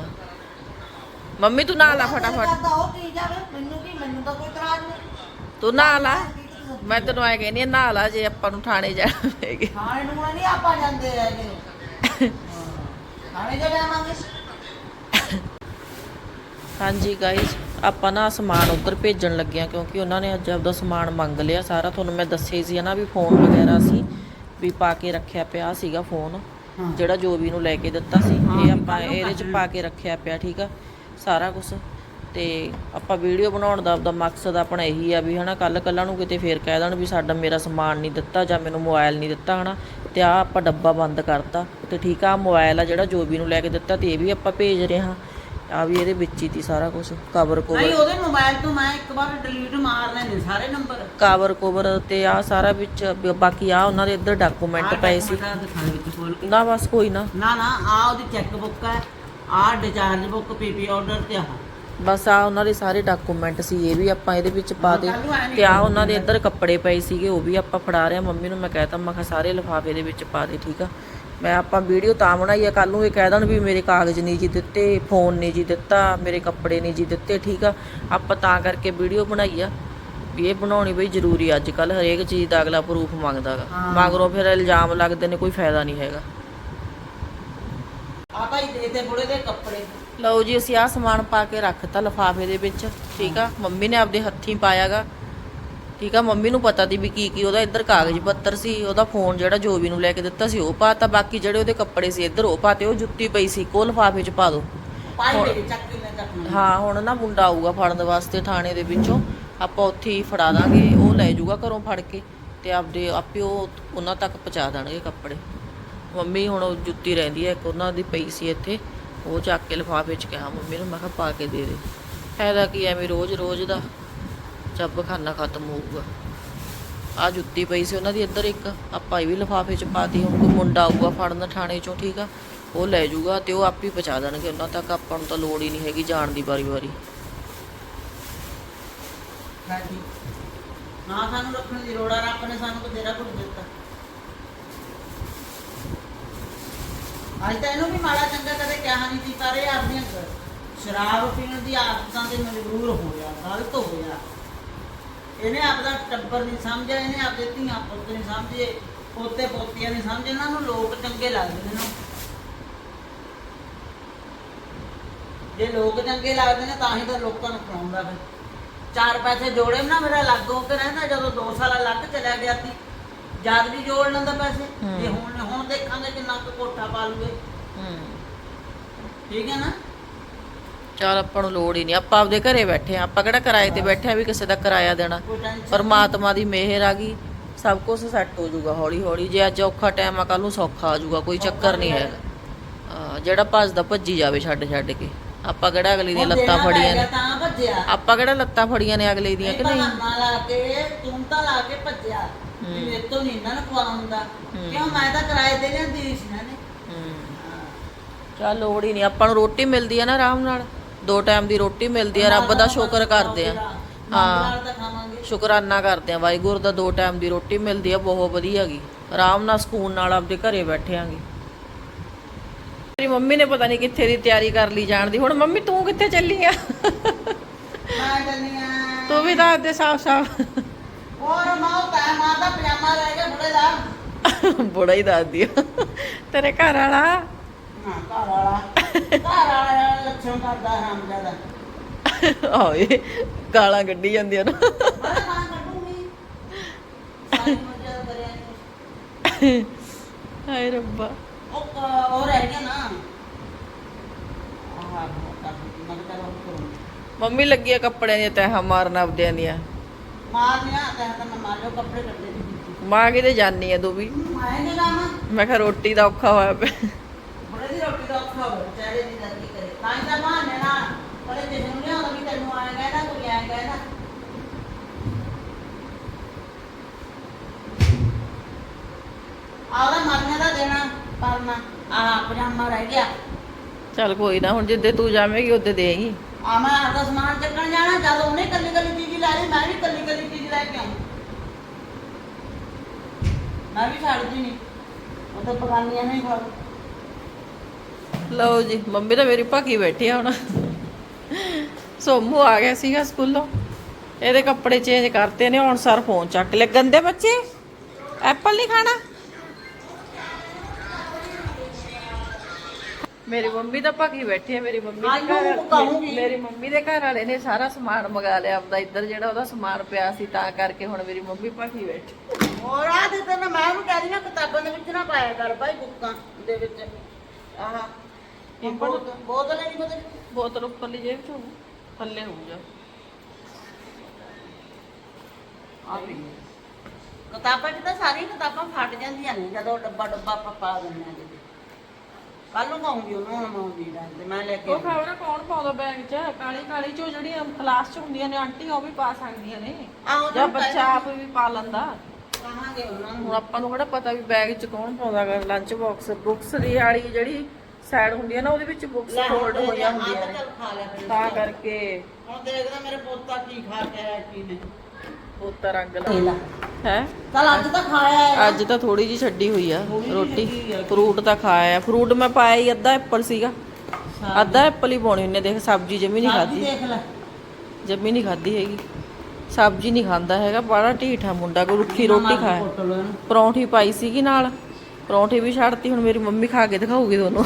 ਮੰਮੀ ਤੂੰ ਨਾ ਲਾ ਫਟਾਫਟ। ਕਰਦਾ ਉਹ ਕੀ ਜਾਵੇ? ਮੈਨੂੰ ਕੀ? ਮੈਨੂੰ ਤਾਂ ਕੋਈ ਇਤਰਾਜ਼ ਨਹੀਂ। ਤੂੰ ਨਾ ਲਾ ਮੈਂ ਤੈਨੂੰ ਐ ਕਹਿੰਦੀ ਆ ਨਾ ਲਾ ਜੇ ਆਪਾਂ ਨੂੰ ਥਾਣੇ ਜਾਣਾ ਪਏਗਾ ਖਾਣੇ ਨੂੰ ਨਹੀਂ ਆਪਾਂ ਜਾਂਦੇ ਹੈਗੇ। ਖਾਣੇ ਜਾ ਜਾਵਾਂਗੇ ਹਾਂਜੀ ਗਾਇਸ ਆਪਾਂ ਨਾ ਸਮਾਨ ਉਧਰ ਭੇਜਣ ਲੱਗਿਆ ਕਿਉਂਕਿ ਉਹਨਾਂ ਨੇ ਅੱਜ ਆਪਦਾ ਸਮਾਨ ਮੰਗ ਲਿਆ। ਸਾਰਾ ਤੁਹਾਨੂੰ ਮੈਂ ਦੱਸਿਆ ਸੀ ਨਾ ਵੀ ਫੋਨ ਵਗੈਰਾ ਸੀ ਵੀ ਪਾ ਕੇ ਰੱਖਿਆ ਪਿਆ ਸੀਗਾ ਫੋਨ। ਜਿਹੜਾ ਜੋਬੀ ਨੂੰ ਲੈ ਕੇ ਦਿੱਤਾ ਸੀ ਇਹ ਆਪਾਂ ਇਹਦੇ ਚ। ਪਾ ਕੇ ਰੱਖਿਆ ਪਿਆ ਠੀਕ ਆ? ਸਾਰਾ ਕੁਝ ਤੇ ਆਪਾਂ ਵੀਡੀਓ ਬਣਾਉਣ ਦਾ ਆਪਦਾ ਮਕਸਦ ਆਪਣਾ ਇਹੀ ਆ ਵੀ ਹਨਾ ਕੱਲ ਕੱਲਾਂ ਨੂੰ ਕਿਤੇ ਫੇਰ ਕਹਿ ਦੇਣ ਵੀ ਸਾਡਾ ਮੇਰਾ ਸਮਾਨ ਨਹੀਂ ਦਿੱਤਾ ਜਾਂ ਮੈਨੂੰ ਮੋਬਾਈਲ ਨਹੀਂ ਦਿੱਤਾ ਹਨਾ ਤੇ ਆ ਆਪਾਂ ਡੱਬਾ ਬੰਦ ਕਰਤਾ। ਤੇ ਠੀਕ ਆ ਮੋਬਾਈਲ ਆ ਜਿਹੜਾ ਜੋਬੀ ਨੂੰ ਲੈ ਕੇ ਦਿੱਤਾ ਤੇ ਇਹ ਵੀ ਆਪਾਂ ਭੇਜ ਰਹੇ ਹਾਂ। ਆ ਵੀ ਇਹਦੇ ਵਿੱਚ ਹੀ ਤੀ ਸਾਰਾ ਕੁਝ ਕਵਰ ਨਹੀਂ ਕੋਵਰ ਉਹਦੇ ਮੋਬਾਈਲ ਤੋਂ ਮੈਂ ਇੱਕ ਵਾਰ ਡਿਲੀਟ ਮਾਰ ਲੈਣੇ ਸਾਰੇ ਨੰਬਰ ਕਵਰ ਕੋਵਰ ਤੇ ਆ ਸਾਰਾ ਵਿੱਚ ਬ- ਬਾਕੀ ਆ ਉਹਨਾਂ ਦੇ ਇੱਧਰ ਡਾਕੂਮੈਂਟ ਪਏ ਸੀ। ਦਿਖਾਣੇ ਵਿੱਚ ਖੋਲ ਕੇ ਨਾ ਬਸ ਕੋਈ ਨਾ। ਨਾ ਨਾ ਆ ਉਹਦੀ ਚੈੱਕ ਬੁੱਕ ਹੈ ਆ ਡਿਚਾਰਜ ਬੁੱਕ ਪੀਪੀ ਆਰਡਰ ਤੇ ਆ। ਬਸ ਆ ਉਹਨਾਂ ਦੇ ਸਾਰੇ ਡਾਕੂਮੈਂਟ ਸੀ ਇਹ ਵੀ ਆਪਾਂ ਇਹਦੇ ਵਿੱਚ ਪਾ ਦੇ। ਤੇ ਆ ਉਹਨਾਂ ਦੇ ਇੱਧਰ ਕੱਪੜੇ ਪਏ ਸੀਗੇ ਉਹ ਵੀ ਆਪਾਂ ਫੜਾ ਰਹੇ ਆ ਮੰਮੀ ਨੂੰ ਮੈਂ ਕਹਿਤਾ ਮੈਂ ਕਿਹਾ ਸਾਰੇ ਲਿਫਾਫੇ ਦੇ ਵਿੱਚ ਪਾ ਦੇ ਠੀਕ ਆ? ਮੈਂ ਆਪਾਂ ਵੀਡੀਓ ਤਾਂ ਬਣਾਈ ਆ ਕੱਲ ਨੂੰ ਇਹ ਕਹਿ ਦੇਣ ਵੀ ਮੇਰੇ ਕਾਗਜ਼ ਨਹੀਂ ਜੀ ਦਿੱਤੇ ਫੋਨ ਨਹੀਂ ਜੀ ਦਿੱਤਾ ਮੇਰੇ ਕੱਪੜੇ ਨਹੀਂ ਜੀ ਦਿੱਤੇ ਠੀਕ ਆ? ਆਪਾਂ ਤਾਂ ਕਰਕੇ ਵੀਡੀਓ ਬਣਾਈ ਆ ਵੀ ਇਹ ਬਣਾਉਣੀ ਬਈ ਜ਼ਰੂਰੀ ਅੱਜ ਕੱਲ ਹਰੇਕ ਚੀਜ਼ ਦਾ ਅਗਲਾ ਪ੍ਰੂਫ ਮੰਗਦਾਗਾ। ਮਗਰੋਂ ਫਿਰ ਇਲਜ਼ਾਮ ਲੱਗਦੇ ਨੇ ਕੋਈ ਫਾਇਦਾ ਨਹੀਂ ਹੈਗਾ। ਆ ਭਾਈ ਦੇ ਤੇ ਬੁੜੇ ਦੇ ਕੱਪੜੇ। ਲਓ ਜੀ ਅਸੀਂ ਆ ਸਮਾਨ ਪਾ ਕੇ ਰੱਖਤਾ ਲਫਾਫੇ ਦੇ ਵਿੱਚ ਠੀਕ ਆ? ਮੰਮੀ ਨੇ ਆਪਦੇ ਹੱਥੀਂ ਪਾਇਆਗਾ ਠੀਕ ਆ ਮੰਮੀ ਨੂੰ ਪਤਾ ਦੀ ਵੀ ਕੀ ਕੀ ਉਹਦਾ ਇੱਧਰ ਕਾਗਜ਼ ਪੱਤਰ ਸੀ ਉਹਦਾ ਫੋਨ ਜਿਹੜਾ ਜੋਬੀ ਨੂੰ ਲੈ ਕੇ ਦਿੱਤਾ ਸੀ ਉਹ ਪਾਤਾ ਬਾਕੀ ਜਿਹੜੇ ਉਹਦੇ ਕੱਪੜੇ ਸੀ ਇੱਧਰ ਉਹ ਪਾਤੇ ਉਹ ਜੁੱਤੀ ਪਈ ਸੀ ਕੋ ਲਫਾਫੇ 'ਚ ਪਾ ਦੋ। ਹਾਂ ਹੁਣ ਨਾ ਮੁੰਡਾ ਆਊਗਾ ਫੜਨ ਵਾਸਤੇ ਥਾਣੇ ਦੇ ਵਿੱਚੋਂ ਆਪਾਂ ਉੱਥੇ ਹੀ ਫੜਾ ਦਾਂਗੇ ਉਹ ਲੈ ਜਾਊਗਾ ਘਰੋਂ ਫੜ ਕੇ ਤੇ ਆਪਦੇ ਆਪੇ ਉਹ ਉਹਨਾਂ ਤੱਕ ਪਹੁੰਚਾ ਦੇਣਗੇ ਕੱਪੜੇ। ਮੰਮੀ ਹੁਣ ਉਹ ਜੁੱਤੀ ਰਹਿੰਦੀ ਹੈ ਇੱਕ ਉਹਨਾਂ ਦੀ ਪਈ ਸੀ ਇੱਥੇ ਉਹ ਚੱਕ ਕੇ ਲਿਫਾਫੇ 'ਚ ਕਿਹਾ ਮੰਮੀ ਨੂੰ ਮੈਂ ਕਿਹਾ ਪਾ ਕੇ ਦੇ ਦੇ। ਫਾਇਦਾ ਕੀ ਐਵੇਂ ਰੋਜ਼ ਰੋਜ਼ ਦਾ? ਜੱਬ ਖਾਨਾ ਖਤਮ ਹੋਊਗਾ। ਆ ਜੁੱਤੀ ਪਈ ਸੀ ਉਹਨਾਂ ਦੀ ਇੱਧਰ ਇੱਕ। ਆਪਾਂ ਇਹ ਵੀ ਲਿਫਾਫੇ 'ਚ ਪਾਤੀ ਹੁਣ ਕੋਈ ਮੁੰਡਾ ਆਊਗਾ ਫੜਨ ਥਾਣੇ 'ਚੋਂ, ਠੀਕ ਆ? ਉਹ ਲੈ ਜਾਊਗਾ ਤੇ ਉਹ ਆਪੇ ਹੀ ਪਹੁੰਚਾ ਦੇਣਗੇ। ਉਹਨਾਂ ਤੱਕ ਆਪਾਂ ਨੂੰ ਤਾਂ ਲੋੜ ਹੀ ਨਹੀਂ ਹੈਗੀ ਜਾਣ ਦੀ ਵਾਰੀ ਵਾਰੀ। ਹਾਂਜੀ ਨਾ ਸਾਨੂੰ ਰੱਖਣ ਦੀ ਲੋੜ ਆ। ਰੱਬ ਨੇ ਸਾਨੂੰ ਬਥੇਰਾ ਕੁਝ ਦਿੱਤਾ। ਅੱਜ ਤਾਂ ਇਹਨੂੰ ਵੀ ਮਾੜਾ ਚੰਗਾ ਕਦੇ ਕਿਹਾ ਨਹੀਂ ਸੀ, ਪਰ ਇਹ ਆਪਣੀਆਂ ਸ਼ਰਾਬ ਪੀਣ ਦੀ ਆਦਤਾਂ ਤੇ ਮਜਬੂਰ ਹੋਇਆ ਗਲਤ ਹੋਇਆ ਇਹਨੇ ਆਪਦਾ ਟੱਬਰ ਨਹੀਂ ਸਮਝਿਆ ਇਹਨੇ ਆਪਦੇ ਧੀਆਂ ਪੁੱਤ ਨਹੀਂ ਸਮਝੇ ਪੋਤੇ ਪੋਤੀਆਂ ਨਹੀਂ ਸਮਝੇ ਇਹਨਾਂ ਨੂੰ ਲੋਕ ਚੰਗੇ ਲੱਗਦੇ ਨੇ ਜੇ ਲੋਕ ਚੰਗੇ ਲੱਗਦੇ ਨੇ ਤਾਂ ਹੀ ਤਾਂ ਲੋਕਾਂ ਨੂੰ ਖਵਾਉਂਦਾ ਫਿਰ। ਚਾਰ ਪੈਸੇ ਜੋੜੇ ਨਾ ਮੇਰਾ ਲੱਗ ਹੋ ਕੇ ਰਹਿੰਦਾ ਜਦੋਂ 2 ਸਾਲ ਲੱਗ ਚਲਿਆ ਗਿਆ ਸੀ। ਜਦ ਵੀ ਜੋੜ ਲੈਂਦਾ ਪੈਸੇ। ਤੇ ਹੁਣ ਹੁਣ ਦੇਖਾਂਗੇ ਕਿੰਨਾ ਕੁ ਕੋਠਾ ਪਾ ਲੂਗੇ। ਠੀਕ ਹੈ ਨਾ? ਚਲ ਆਪਾਂ ਨੂੰ ਲੋੜ ਹੀ ਨਹੀਂ। ਆਪਾਂ ਆਪਦੇ ਘਰੇ ਬੈਠੇ ਆ ਆਪਾਂ ਕਿਹੜਾ ਕਿਰਾਏ ਤੇ ਬੈਠੇ ਆ ਵੀ ਕਿਸੇ ਦਾ ਕਿਰਾਇਆ ਦੇਣਾ। ਪਰਮਾਤਮਾ ਦੀ ਮਿਹਰ ਆ ਗਈ। ਸਭ ਕੁਝ ਸੈੱਟ ਹੋ ਜਾਊਗਾ ਹੌਲੀ ਹੌਲੀ ਜੇ ਅੱਜ ਔਖਾ ਟਾਈਮ ਆ ਕੱਲ ਨੂੰ ਸੌਖਾ ਆ ਜਾਊਗਾ। ਕੋਈ ਚੱਕਰ ਨਹੀਂ ਹੈਗਾ। ਹਾਂ, ਜਿਹੜਾ ਭੱਜਦਾ ਭੱਜੀ ਜਾਵੇ ਛੱਡ ਛੱਡ ਕੇ। ਆਪਾਂ ਕਿਹੜਾ ਅਗਲੀ ਦੀਆਂ ਲੱਤਾਂ ਫੜੀਆਂ ਨੇ? ਤਾਂ ਭੱਜਿਆ। ਆਪਾਂ ਕਿਹੜਾ ਲੱਤਾਂ ਫੜੀਆਂ ਨੇ ਅਗਲੇ ਦੀਆਂ ਕਿ ਨਹੀਂ? ਬਹਾਨਾ ਲਾ ਕੇ ਤੂੰ ਤਾਂ ਲਾ ਕੇ ਭੱਜਿਆ। ਵੀ ਮੇਰੇ ਤੋਂ ਨਹੀਂ ਇਹਨਾਂ ਨੂੰ ਖਵਾਉਂਦਾ। ਕਿਉਂ? ਮੈਂ ਤਾਂ ਕਿਰਾਏ ਤੇ ਲਿਆਂਦੀ ਸੀ ਨੇ। ਹਾਂ। ਚੱਲ ਲੋੜ ਹੀ ਨਹੀਂ। ਆਪਾਂ ਨੂੰ ਰੋਟੀ ਮਿਲਦੀ ਆ ਨਾ ਆਰਾਮ ਨਾਲ। ਦੋ ਟਾਈਮ ਦੀ ਰੋਟੀ ਮਿਲਦੀ ਆ ਰੱਬ ਦਾ ਸ਼ੁਕਰ ਕਰਦੇ ਆ। ਹਾਂ। ਸ਼ੁਕਰਾਨਾ ਕਰਦੇ ਆ ਵਾਹਿਗੁਰੂ ਦਾ ਦੋ ਟਾਈਮ ਦੀ ਰੋਟੀ ਮਿਲਦੀ ਆ ਬਹੁਤ ਵਧੀਆ ਗਈ ਆਰਾਮ ਨਾਲ ਸਕੂਨ ਨਾਲ ਆਪਦੇ ਘਰੇ ਬੈਠਿਆਂਗੇ ਮੇਰੀ ਮੰਮੀ ਨੇ ਪਤਾ ਨਹੀਂ ਕਿੱਥੇ ਦੀ ਤਿਆਰੀ ਕਰ ਲਈ ਜਾਣ ਦੀ। ਹੁਣ ਮੰਮੀ ਤੂੰ ਕਿੱਥੇ ਚੱਲੀ ਆ? ਮੈਂ ਚੱਲੀ ਆ। ਤੂੰ ਵੀ ਦੱਸ ਦੇ ਸਾਫ਼ ਸਾਫ਼। ਹੋਰ ਮਾਂ ਤਾਂ ਮਾਂ ਦਾ ਪਜਾਮਾ ਰਹਿ ਗਿਆ ਬੁੜੇ ਦਾ। ਬੜਾ ਹੀ ਦੱਸਦੀ ਆ ਤੇਰੇ ਘਰ ਵਾਲਾ ਹਾਂ ਘਰ ਵਾਲਾ। ਘਰ ਵਾਲਾ ਲੱਛਣ ਕਰਦਾ ਹਰਾਮਜ਼ਾਦਾ ਆਏ ਗਾਲਾਂ ਕੱਢੀ ਜਾਂਦੀਆਂ ਨਾ। ਮੈਂ ਤਾਂ ਕੱਢੂੰਗੀ। ਸਾਰੀ ਮਰਜ਼ੀ ਕਰਿਆ ਨੀ। ਹਾਏ ਰੱਬਾ। ਉਹ ਕ- ਉਹ ਰਹਿ ਗਿਆ ਨਾ। ਆਹ ਮੈਂ ਤਾਂ ਉਹ ਕਰੂੰ ਮੰਮੀ ਲੱਗੀ ਆ ਕੱਪੜਿਆਂ ਦੀਆਂ ਤੈਹਾਂ ਮਾਰਨ ਆਪਦਿਆਂ ਦੀਆਂ। ਮਾਰ ਲਿਆ ਤਾਂ ਤਾਂ ਮੈਂ ਮਾਰ ਲਿਓ ਕੱਪੜੇ ਕੱਢੇ ਦੀ ਮਾਂ ਕਿਤੇ ਜਾਨੀ ਆ ਤੂੰ ਵੀ? ਮੈਂ ਨਹੀਂ ਲਾਵਾਂ ਮੈਂ ਕਿਹਾ ਰੋਟੀ ਦਾ ਔਖਾ ਹੋਇਆ ਪਿਆ। ਰੋਟੀ ਦਾ ਔਖਾ ਹੋ ਚਾਰੇ ਦੀ ਦਰਦੀ ਕਰੇ। ਤਾਂ ਹੀ ਤਾਂ ਬਹਾਨੇ ਨਾਲ ਬੜੇ ਜਿਸ ਨੂੰ ਲਿਆਉਂਦਾ ਵੀ ਤੈਨੂੰ ਆਇਆ ਕਹਿੰਦਾ ਕੋਈ ਆਇਆ ਕਹਿੰਦਾ ਆਹਦਾ ਮਰਨੇ ਦਾ ਦੇਣਾ ਪਰਨਾ। ਆਹ ਪਜਾਮਾ ਰਹਿ ਗਿਆ। ਚੱਲ ਕੋਈ ਨਾ ਹੁਣ ਜਿੱਦੇ ਤੂੰ ਜਾਵੇਂਗੀ ਉਹਦੇ ਦੇਗੀ ਆ ਮੈਂ ਆਪਦਾ ਸਮਾਨ ਚੱਕਣ ਜਾਣਾ ਜਦ ਉਹਨੇ ਕੱਲੀ ਕੱਲੀ ਚੀਜ਼ ਲੈ ਲਈ ਮੈਂ ਵੀ ਕੱਲੀ ਕੱਲੀ ਚੀਜ਼ ਲੈ ਕੇ ਆਉਂ ਮੈਂ ਵੀ ਛੱਡਦੀ ਨਹੀਂ ਉਹ ਤਾਂ ਪਕਾਨੀਆਂ ਨਹੀਂ ਖਾ ਲਓ ਜੀ ਮੰਮੀ ਤਾਂ ਮੇਰੀ ਭਾਗੀ ਬੈਠੀ ਆ ਹੁਣ। ਸੋਮੂ ਆ ਗਿਆ ਸੀਗਾ ਸਕੂਲੋਂ। ਇਹਦੇ ਕੱਪੜੇ ਚੇਂਜ ਕਰਤੇ ਨੇ ਹੁਣ ਸਰ ਫੋਨ ਚੱਕ ਲੈ ਗੰਦੇ ਬੱਚੇ ਐਪਲ ਨਹੀਂ ਖਾਣਾ? ਮੇਰੀ ਮੰਮੀ ਤਾਂ ਭਾਗੀ ਬੈਠੀ ਹੈ ਮੇਰੀ ਮੰਮੀ ਦੇ ਘਰ। ਮੇਰੀ ਮੰਮੀ ਦੇ ਘਰ ਵਾਲੇ ਨੇ ਸਾਰਾ ਸਮਾਨ ਮੰਗਾ ਲਿਆ ਆਪਦਾ ਇੱਧਰ ਜਿਹੜਾ ਉਹਦਾ ਸਮਾਨ ਪਿਆ ਸੀ ਤਾਂ ਕਰਕੇ ਹੁਣ ਮੇਰੀ ਮੰਮੀ ਭਾਗੀ ਬੈਠੀ। ਹੋਰ ਆ ਤੇ ਮੈਂ ਉਹਨੂੰ ਕਹਿ ਰਹੀ ਨਾ ਕਿਤਾਬਾਂ ਦੇ ਵਿੱਚ ਨਾ ਪਾਇਆ ਕਰ ਭਾਈ ਬੁੱਕਾਂ ਦੇ ਵਿੱਚ। ਆਹ ਬੋਤਲ ਬੋਤਲ ਨਹੀਂ ਪਤਾ ਬੋਤਲ ਉੱਪਰਲੀ ਜੇਬ ਚ ਹੋਊ ਥੱਲੇ ਹੋਊਗਾ ਆ ਵੀ। ਕਿਤਾਬਾਂ 'ਚ ਤਾਂ ਸਾਰੀਆਂ ਕਿਤਾਬਾਂ ਫਟ ਜਾਂਦੀਆਂ ਨੇ ਜਦੋਂ ਡੱਬਾ ਡੱਬਾ ਆਪਾਂ ਪਾ ਦਿੰਦੇ ਆ ਕੱਲ ਨੂੰ ਕਹੂੰਗੀ ਉਹਨੂੰ ਹੁਣ ਮੈਂ ਆਉਂਦੀ ਦਾ ਤੇ ਮੈਂ ਲੈ ਕੇ ਉਹ ਖਬਰ ਕੌਣ ਪਾਉਂਦਾ ਬੈਗ 'ਚ? ਕਾਲੀ ਕਾਲੀ ਚੋ ਜਿਹੜੀਆਂ ਕਲਾਸ 'ਚ ਹੁੰਦੀਆਂ ਨੇ ਆਂਟੀ ਉਹ ਵੀ ਪਾ ਸਕਦੀਆਂ ਨੇ। ਆਹੋ ਜਾਂ ਬੱਚਾ ਆਪ ਵੀ ਪਾ ਲੈਂਦਾ। ਕਹਾਂਗੇ ਉਹਨਾਂ ਨੂੰ। ਹੁਣ ਆਪਾਂ ਨੂੰ ਕਿਹੜਾ ਪਤਾ ਵੀ ਬੈਗ 'ਚ ਕੌਣ ਪਾਉਂਦਾ ਗਾ ਲੰਚ ਬਾਕਸ ਬੁੱਕਸ ਦੀ ਵਾਲੀ ਜਿਹੜੀ ਸਾਈਡ ਹੁੰਦੀ ਹੈ ਨਾ ਉਹਦੇ ਵਿੱਚ ਬੁੱਕਸ ਫੋਲਡ ਹੋਈਆਂ ਹੁੰਦੀਆਂ ਨੇ। ਚੱਲ ਖਾ ਤਾਂ ਕਰਕੇ। ਹੁਣ ਦੇਖਦਾ ਮੇਰੇ ਪੋਤਾ ਕੀ ਖਾ ਕੇ ਆਇਆ ਕੀ ਨਹੀਂ। ਬੋਤਾ ਰੰਗ ਲੈ। ਹੈ? ਚਲ ਅੱਜ ਤਾਂ ਖਾਇਆ ਹੈ ਅੱਜ ਤਾਂ ਥੋੜੀ ਜੀ ਛੱਡੀ ਹੋਈ ਆ ਰੋਟੀ। ਆ। ਫਰੂਟ ਤਾਂ ਖਾਇਆ ਫਰੂਟ ਮੈਂ ਪਾਇਆ ਹੀ ਅੱਧਾ ਐਪਲ ਸੀਗਾ। ਅੱਧਾ ਐਪਲ ਹੀ ਪਾਉਣੀ ਉਹਨੇ ਦੇਖ ਸਬਜ਼ੀ ਜਮੀ ਨਹੀਂ ਦੇਖ ਲੈ। ਜਮੀ ਨਹੀਂ ਖਾਧੀ ਹੈਗੀ। ਸਬਜ਼ੀ ਨਹੀਂ ਖਾਂਦਾ ਹੈਗਾ ਬੜਾ ਢੀਠਾ ਮੁੰਡਾ ਕੋਈ ਰੁੱਖੀ ਰੋਟੀ ਇਹਨੂੰ। ਪਰੌਂਠੀ ਪਾਈ ਸੀਗੀ ਨਾਲ। ਪਰੌਂਠੀ ਵੀ ਛੱਡਤੀ ਹੁਣ ਮੇਰੀ ਮੰਮੀ ਖਾ ਕੇ ਦਿਖਾਊਗੀ ਤੁਹਾਨੂੰ।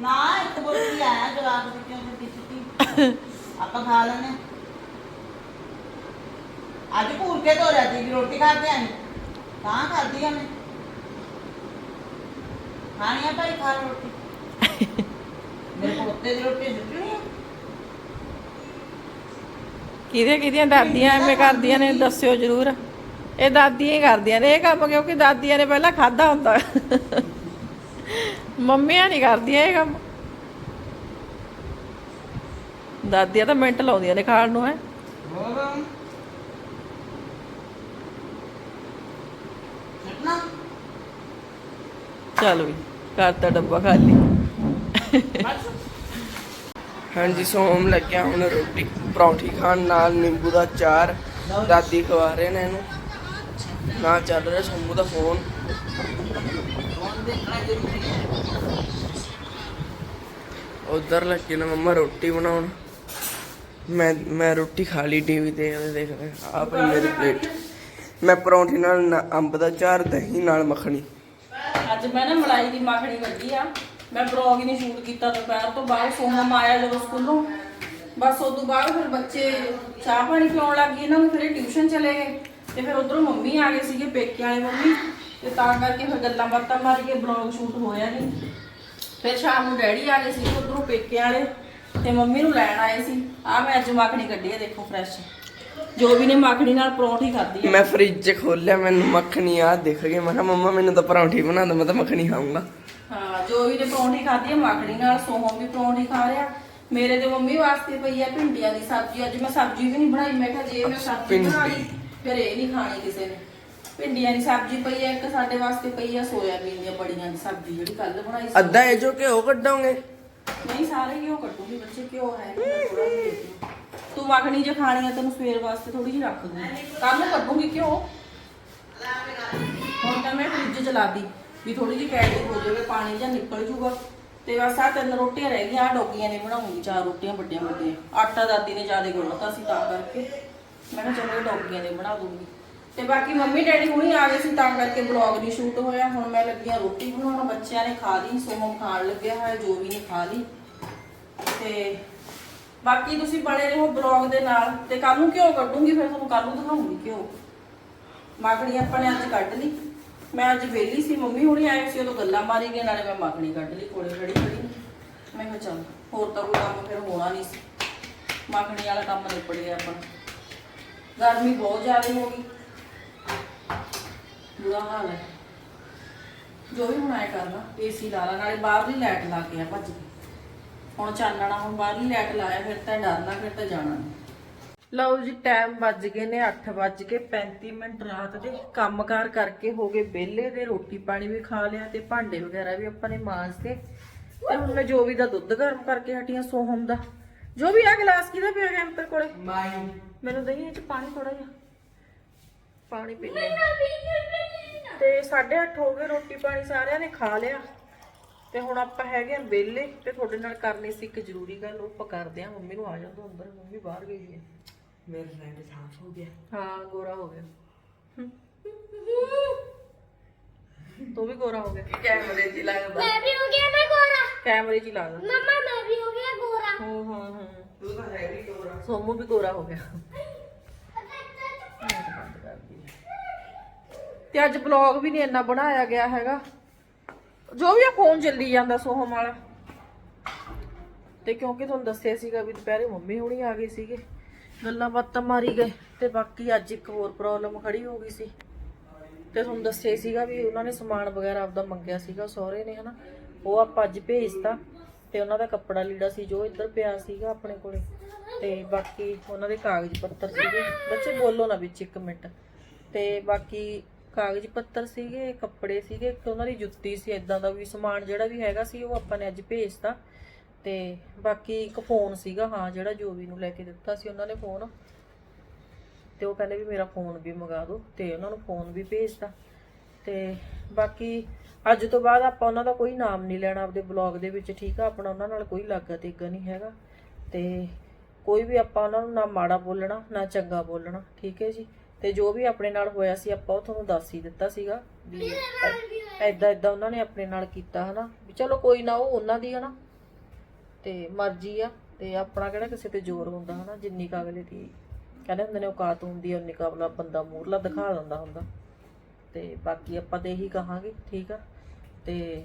ਨਾ ਇੱਕ ਰੋਟੀ ਆਇਆ ਜਵਾਬ ਵਿੱਚੋਂ ਛੁੱਟੀ ਛੁੱਟੀ ਆਪਾਂ ਖਾ ਲੈਣੇ ਅੱਜ ਭੂਰ ਕੇ ਧੋ ਰਹੀ ਸੀ ਰੋਟੀ ਖਾ ਕੇ ਆਈ। ਤਾਂ ਖਾਦੀ ਆ ਮੈਂ ਖਾਣੀ ਆ ਭਾਈ ਖਾ ਰੋਟੀ। ਮੇਰੇ ਪੋਤੇ ਦੀ ਰੋਟੀ ਸੁੱਟਣੀ ਆ। ਕਿਹਦੀਆਂ ਕਿਹਦੀਆਂ ਦਾਦੀਆਂ ਐਵੇਂ ਕਰਦੀਆਂ ਨੇ ਦੱਸਿਓ ਜਰੂਰ। ਇਹ ਦਾਦੀਆਂ ਹੀ ਕਰਦੀਆਂ ਨੇ, ਇਹ ਕੰਮ ਕਿਉਂਕਿ ਦਾਦੀਆਂ ਨੇ ਪਹਿਲਾਂ ਖਾਦਾ ਹੁੰਦਾ। ਮੰਮੀਆਂ ਨਹੀਂ ਕਰਦੀਆਂ ਇਹ ਕੰਮ। ਦਾਦੀਆਂ ਤਾਂ ਮਿੰਟ ਲਾਉਂਦੀਆਂ ਨੇ ਖਾਣ ਨੂੰ, ਹੈ। ਹੋਰ ਚੱਲ ਵੀ ਕਰਤਾ ਡੱਬਾ ਖਾਲੀ। ਹਾਂਜੀ ਸੋਮ ਲੱਗਿਆ ਹੁਣ ਰੋਟੀ। ਪਰੌਂਠੀ ਖਾਣ ਨਾਲ ਨਿੰਬੂ ਦਾ ਚਾਰ ਦਾਦੀ ਖਵਾ ਰਹੇ ਨੇ ਇਹਨੂੰ। ਨਾ ਚੱਲ ਰਿਹਾ ਸ਼ੰਭੂ ਦਾ ਫੋਨ। ਉਧਰ ਲੱਗੇ ਨਾ ਮੰਮਾ ਰੋਟੀ ਬਣਾਉਣ। ਮੈਂ ਮੈਂ ਰੋਟੀ ਖਾ ਲਈ ਟੀਵੀ ਤੇ ਉਹਦੇ ਦੇਖਦੇ ਆ ਪਈ ਮੇਰੀ ਪਲੇਟ ਮੈਂ ਪਰੌਂਠੀ ਨਾਲ ਅੰਬ ਦਾ ਚਾਰ, ਦਹੀਂ ਨਾਲ ਮੱਖਣੀ। ਅੱਜ ਮੈਂ ਨਾ ਮਲਾਈ ਦੀ ਮਾਖਣੀ ਕੱਢੀ ਆ। ਮੈਂ ਬਲੌਗ ਨਹੀਂ ਸ਼ੂਟ ਕੀਤਾ ਦੁਪਹਿਰ ਤੋਂ ਬਾਅਦ। ਸੋਹਮ ਆਇਆ ਜਦੋਂ ਸਕੂਲੋਂ। ਬਸ ਉਸ ਤੋਂ ਬਾਅਦ ਫਿਰ ਬੱਚੇ ਚਾਹ ਪਾਣੀ ਪਿਉਣ ਲੱਗ ਗਏ ਇਹਨਾਂ ਫਿਰ ਟਿਊਸ਼ਨ ਚਲੇ ਗਏ। ਤੇ ਫਿਰ ਉਧਰੋਂ ਮੰਮੀ ਆ ਗਏ ਸੀਗੇ ਪੇਕੇ ਵਾਲੇ ਮੰਮੀ ਤੇ ਤਾਂ ਕਰਕੇ ਫਿਰ ਗੱਲਾਂ ਬਾਤਾਂ ਮਾਰ ਕੇ ਬਲੌਗ ਸ਼ੂਟ ਹੋਇਆ ਨਹੀਂ ਫਿਰ ਸ਼ਾਮ ਨੂੰ ਡੈਡੀ ਆ ਗਏ ਸੀ ਉਧਰੋਂ ਪੇਕੇ ਵਾਲੇ ਤੇ ਮੰਮੀ ਨੂੰ ਲੈਣ ਆਏ ਸੀ। ਆ ਮੈਂ ਅੱਜ ਮਾਖਣੀ ਕੱਢੀ ਆ ਦੇਖੋ ਫਰੈਸ਼ ਜੋ ਵੀ ਨੇ ਮਾਖਣੀ ਨਾਲ ਪਰੌਂਠੀ ਆ। ਮੈਂ ਫ੍ਰਿਜ 'ਚ ਖੋਲਿਆ ਮੈਨੂੰ ਮੱਖਣੀ ਆ ਦਿਖ ਗਈ। ਮੈਂ ਕਿਹਾ ਮੰਮਾ ਮੈਨੂੰ ਤਾਂ ਪਰੌਂਠੀ ਬਣਾ ਦੋ ਮੈਂ ਤਾਂ ਮੱਖਣੀ ਖਾਊਂਗਾ। ਹਾਂ ਜੋ ਵੀ ਨੇ ਪਰੌਂਠੀ ਖਾਧੀ ਆ ਮਾਖਣੀ ਨਾਲ ਸੋਹਮ ਵੀ ਪਰੌਂਠੀ ਖਾ ਰਿਹਾ। ਮੇਰੇ ਤੇ ਮੰਮੀ ਵਾਸਤੇ ਪਈ ਆ ਭਿੰਡੀਆਂ ਦੀ ਸਬਜ਼ੀ। ਅੱਜ ਮੈਂ ਸਬਜ਼ੀ ਵੀ ਨਹੀਂ ਬਣਾਈ ਮੈਂ ਕਿਹਾ ਜੇ ਮੈਂ ਸਬਜ਼ੀ ਬਣਾ ਲਈ ਫਿਰ ਇਹ ਨਹੀਂ ਖਾਣੀ ਕਿਸੇ ਨੇ। ਭਿੰਡੀਆਂ ਦੀ ਸਬਜ਼ੀ ਪਈ ਆ ਇੱਕ ਸਾਡੇ ਵਾਸਤੇ ਪਈ ਆ ਸੋਇਆਬੀਨ ਦੀਆਂ ਬੜੀਆਂ ਦੀ ਸਬਜ਼ੀ ਜਿਹੜੀ ਕੱਲ ਬਣਾਈ ਸੀ। ਅੱਧਾ ਇਹ ਜੋ ਘਿਓ ਕੱਢੋਗੇ? ਨਹੀਂ ਸਾਰੇ ਘਿਓ ਕੱਟੂਗੀ ਬੱਚੇ ਘਿਓ ਹੈ ਨੀ, ਮੈਂ ਥੋੜਾ ਜਿਹਾ ਦੇ ਦਿਓ। ਤੂੰ ਮੱਖਣੀ ਜੇ ਖਾਣੀ ਆ ਤੈਨੂੰ ਸਵੇਰ ਵਾਸਤੇ ਥੋੜੀ ਜਿਹੀ ਰੱਖ ਦੂੰਗੀ। ਕੱਲ ਨੂੰ ਕੱਢੂਗੀ ਘਿਓ। ਹੁਣ ਤਾਂ ਮੈਂ ਫ੍ਰਿਜ ਚ ਲਾਦੀ ਵੀ ਥੋੜੀ ਜਿਹੀ ਕੈਡੀ ਹੋ ਜਾਵੇ ਪਾਣੀ ਜਾਂ ਨਿਕਲ ਜੂਗਾ। ਤੇ ਬਸ ਆ ਤਿੰਨ ਰੋਟੀਆਂ ਰਹਿ ਗਈਆਂ ਆ ਡੋਗੀਆਂ ਨੇ ਬਣਾਉਂਗੀ ਚਾਰ ਰੋਟੀਆਂ ਵੱਡੀਆਂ ਵੱਡੀਆਂ ਆਟਾ ਦਾਦੀ ਨੇ ਜ਼ਿਆਦਾ ਗੁੰਨਤਾ ਸੀ ਤਾਂ ਕਰਕੇ। ਮੈਂ ਕਿਹਾ ਚਲੋ ਇਹ ਡੋਗੀਆਂ ਦੇ ਬਣਾ ਦੂੰਗੀ। ਤੇ ਬਾਕੀ ਮੰਮੀ ਡੈਡੀ ਹੁਣੀ ਆ ਗਏ ਸੀ, ਤਾਂ ਕਰਕੇ ਵਲੌਗ ਨਹੀਂ ਸ਼ੂਟ ਹੋਇਆ। ਹੁਣ ਮੈਂ ਲੱਗੀ ਆ ਰੋਟੀ ਬਣਾਉਣ, ਬੱਚਿਆਂ ਨੇ ਖਾ ਲਈ ਸੋਮਮ ਖਾਣ ਲੱਗਿਆ ਹੋਇਆ ਜੋ ਵੀ ਨੇ ਖਾ ਲਈ। ਤੇ ਬਾਕੀ ਤੁਸੀਂ ਬਣੇ ਰਹੋ ਬਲੌਗ ਦੇ ਨਾਲ। ਤੇ ਕੱਲ ਨੂੰ ਘਿਓ ਕੱਢੂੰਗੀ, ਫਿਰ ਤੁਹਾਨੂੰ ਕੱਲ ਨੂੰ ਦਿਖਾਉਂਗੀ ਘਿਓ। ਮਾਖਣੀ ਆਪਾਂ ਨੇ ਅੱਜ ਕੱਢ ਲਈ। ਮੈਂ ਅੱਜ ਵਿਹਲੀ ਸੀ, ਮੰਮੀ ਹੁਣੀ ਆਏ ਸੀ, ਉਦੋਂ ਗੱਲਾਂ ਮਾਰੀ ਗਏ ਨਾਲੇ ਮੈਂ ਮਾਖਣੀ ਕੱਢ ਲਈ, ਕੋਲੇ ਖੜੀ ਖੜੀ ਮੈਂ ਕਿਹਾ ਚੱਲ, ਹੋਰ ਤਾਂ ਕੋਈ ਕੰਮ ਫਿਰ ਹੋਣਾ ਨਹੀਂ ਸੀ। ਮਾਖਣੀ ਵਾਲਾ ਕੰਮ ਨਿਬੜ ਗਿਆ ਆਪਣਾ। ਗਰਮੀ ਬਹੁਤ ਜ਼ਿਆਦਾ ਹੋ ਗਈ। ਬੁਰਾ ਹਾਲ ਹੈ। ਜੋ ਵੀ ਹੁਣ ਆਏ ਕਰਨਾ ਏਸੀ ਲਾ ਲਾ, ਨਾਲੇ ਬਾਹਰਲੀ ਲਾਈਟ ਲਾ ਕੇ ਆ ਭੱਜ ਹੁਣ ਚਾਨਣਾ ਹੁਣ ਬਾਹਰਲੀ ਲਾਈਟ ਲਾਇਆ, ਫਿਰ ਤਾਂ ਡਰਨਾ ਫਿਰ ਤਾਂ ਜਾਣਾ ਨਹੀਂ ਲਓ ਜੀ ਟਾਈਮ ਵੱਜ ਗਏ ਨੇ 8 ਵੱਜ ਕੇ 35 ਮਿੰਟ ਰਾਤ ਦੇ। ਕੰਮਕਾਰ ਕਰਕੇ ਹੋ ਗਏ ਵਿਹਲੇ ਦੇ ਰੋਟੀ ਪਾਣੀ ਵੀ ਖਾ ਲਿਆ ਤੇ ਭਾਂਡੇ ਵਗੈਰਾ ਵੀ ਆਪਾਂ ਨੇ ਮਾਂਜਦੇ ਤੇ ਹੁਣ ਮੈਂ ਜੋ ਵੀ ਦਾ ਦੁੱਧ ਗਰਮ ਕਰਕੇ ਹਟੀਆਂ ਸੋਹਮ ਦਾ ਜੋ ਵੀ ਆ ਗਲਾਸ ਕਿਹਦਾ ਪਿਆ ਗਿਆ ਅੰਤਰ ਕੋਲੇ? ਬਾਈ ਮੈਨੂੰ ਦਹੀਂ ਚ ਪਾਣੀ ਥੋੜਾ ਜਿਹਾ। ਪਾਣੀ ਪੀਣੇ ਤੇ 8:30 ਹੋ ਗਏ ਰੋਟੀ ਪਾਣੀ ਸਾਰਿਆਂ ਨੇ ਖਾ ਲਿਆ। ਤੇ ਹੁਣ ਆਪਾਂ ਹੈਗੇ ਆ ਵਿਹਲੇ ਤੇ ਤੁਹਾਡੇ ਨਾਲ ਕਰਨੀ ਸੀ ਇੱਕ ਜ਼ਰੂਰੀ ਗੱਲ ਉਹ ਆਪਾਂ ਕਰਦੇ ਆ। ਮੰਮੀ ਨੂੰ ਆ ਜਾਂਦੋ ਅੰਦਰ ਮੰਮੀ ਬਾਹਰ ਗਈ ਹੈ ਮੇਰੇ ਰੈਂਡ ਸਾਫ਼ ਹੋ ਗਿਆ। ਹਾਂ ਗੋਰਾ ਹੋ ਗਿਆ। ਤੂੰ ਵੀ ਗੋਰਾ ਹੋ ਗਿਆ। ਕੈਮਰੇ 'ਚ ਲੱਗਦਾ ਮੈਂ ਵੀ ਹੋ ਗਿਆ ਮੈਂ ਗੋਰਾ। ਕੈਮਰੇ 'ਚ ਹੀ ਲੱਗਦਾ ਮੈਂ ਵੀ ਹੋ ਗਿਆ ਗੋਰਾ। ਹੂੰ ਹੂੰ ਹੂੰ। ਤੂੰ ਤਾਂ ਹੈ ਨਹੀਂ ਗੋਰਾ। ਸੋਮੂ ਵੀ ਗੋਰਾ ਹੋ ਗਿਆ। ਤੇ ਅੱਜ ਵਲੌਗ ਵੀ ਨਹੀਂ ਇੰਨਾ ਬਣਾਇਆ ਗਿਆ ਹੈਗਾ। ਜੋ ਵੀ ਆ ਫੋਨ ਚੱਲੀ ਜਾਂਦਾ ਸੋਹਮ ਵਾਲਾ। ਤੇ ਕਿਉਂਕਿ ਤੁਹਾਨੂੰ ਦੱਸਿਆ ਸੀਗਾ ਵੀ ਦੁਪਹਿਰੇ ਮੰਮੀ ਹੁਣੀ ਆ ਗਏ ਸੀਗੇ। ਗੱਲਾਂ ਬਾਤਾਂ ਮਾਰੀ ਗਏ ਤੇ ਬਾਕੀ ਅੱਜ ਇੱਕ ਹੋਰ ਪ੍ਰੋਬਲਮ ਖੜੀ ਹੋ ਗਈ ਸੀ। ਤੇ ਤੁਹਾਨੂੰ ਦੱਸਿਆ ਹੀ ਸੀਗਾ ਵੀ ਉਹਨਾਂ ਨੇ ਸਮਾਨ ਵਗੈਰਾ ਆਪਦਾ ਮੰਗਿਆ ਸੀਗਾ ਸਹੁਰੇ ਨੇ ਹਨਾ। ਉਹ ਆਪਾਂ ਅੱਜ ਭੇਜਤਾ ਤੇ ਉਹਨਾਂ ਦਾ ਕੱਪੜਾ ਲੀੜਾ ਸੀ ਜੋ ਇੱਧਰ ਪਿਆ ਸੀਗਾ ਆਪਣੇ ਕੋਲੇ। ਤੇ ਬਾਕੀ ਉਹਨਾਂ ਦੇ ਕਾਗਜ਼ ਪੱਤਰ ਸੀਗੇ। ਬੱਚੇ ਬੋਲੋ ਨਾ ਵਿੱਚ ਇੱਕ ਮਿੰਟ। ਤੇ ਬਾਕੀ ਕਾਗਜ਼ ਪੱਤਰ ਸੀਗੇ, ਕੱਪੜੇ ਸੀਗੇ, ਇੱਕ ਉਹਨਾਂ ਦੀ ਜੁੱਤੀ ਸੀ ਇਦਾਂ ਦਾ ਵੀ ਸਮਾਨ ਜਿਹੜਾ ਵੀ ਹੈਗਾ ਸੀ ਉਹ ਆਪਾਂ ਨੇ ਅੱਜ ਭੇਜਤਾ। ਤੇ ਬਾਕੀ ਇੱਕ ਫੋਨ ਸੀਗਾ, ਹਾਂ, ਜਿਹੜਾ ਜੋਵੀ ਨੂੰ ਲੈ ਕੇ ਦਿੱਤਾ ਸੀ, ਉਹਨਾਂ ਨੇ ਫੋਨ ਤੇ ਉਹ ਕਹਿੰਦੇ ਵੀ ਮੇਰਾ ਫੋਨ ਵੀ ਮੰਗਾ ਦਿਓ ਤੇ ਉਹਨਾਂ ਨੂੰ ਫੋਨ ਵੀ ਭੇਜਤਾ। ਤੇ ਬਾਕੀ ਅੱਜ ਤੋਂ ਬਾਅਦ ਆਪਾਂ ਉਹਨਾਂ ਦਾ ਕੋਈ ਨਾਮ ਨਹੀਂ ਲੈਣਾ ਆਪਦੇ ਬਲੌਗ ਦੇ ਵਿੱਚ ਠੀਕ ਆ ਆਪਣਾ ਉਹਨਾਂ ਨਾਲ ਕੋਈ ਲਾਗਾ ਤੇਗਾ ਨਹੀਂ ਹੈਗਾ। ਤੇ ਕੋਈ ਵੀ ਆਪਾਂ ਉਹਨਾਂ ਨੂੰ ਨਾ ਮਾੜਾ ਬੋਲਣਾ ਨਾ ਚੰਗਾ ਬੋਲਣਾ ਠੀਕ ਹੈ ਜੀ? ਤੇ ਜੋ ਵੀ ਆਪਣੇ ਨਾਲ ਹੋਇਆ ਸੀ ਆਪਾਂ ਉਹ ਤੁਹਾਨੂੰ ਦੱਸ ਹੀ ਦਿੱਤਾ ਸੀਗਾ ਵੀ ਐਦਾਂ ਐਦਾਂ ਉਹਨਾਂ ਨੇ ਆਪਣੇ ਨਾਲ ਕੀਤਾ ਹਨਾ? ਵੀ ਚਲੋ ਕੋਈ ਨਾ ਉਹ ਉਹਨਾਂ ਦੀ ਹਨਾ? ਤੇ ਮਰਜ਼ੀ ਆ ਤੇ ਆਪਣਾ ਕਿਹੜਾ ਕਿਸੇ ਤੇ ਜ਼ੋਰ ਹੁੰਦਾ ਹਨਾ? ਜਿੰਨੀ ਕੁ ਅਗਲੇ ਦੀ ਕਹਿੰਦੇ ਹੁੰਦੇ ਨੇ ਔਕਾਤ ਹੁੰਦੀ ਆ ਉਨੀ ਕੁ ਬੰਦਾ ਮੂਰਲਾ ਦਿਖਾ ਦਿੰਦਾ ਹੁੰਦਾ। ਤੇ ਬਾਕੀ ਆਪਾਂ ਤੇ ਇਹੀ ਕਹਾਂਗੇ, ਠੀਕ ਆ? ਤੇ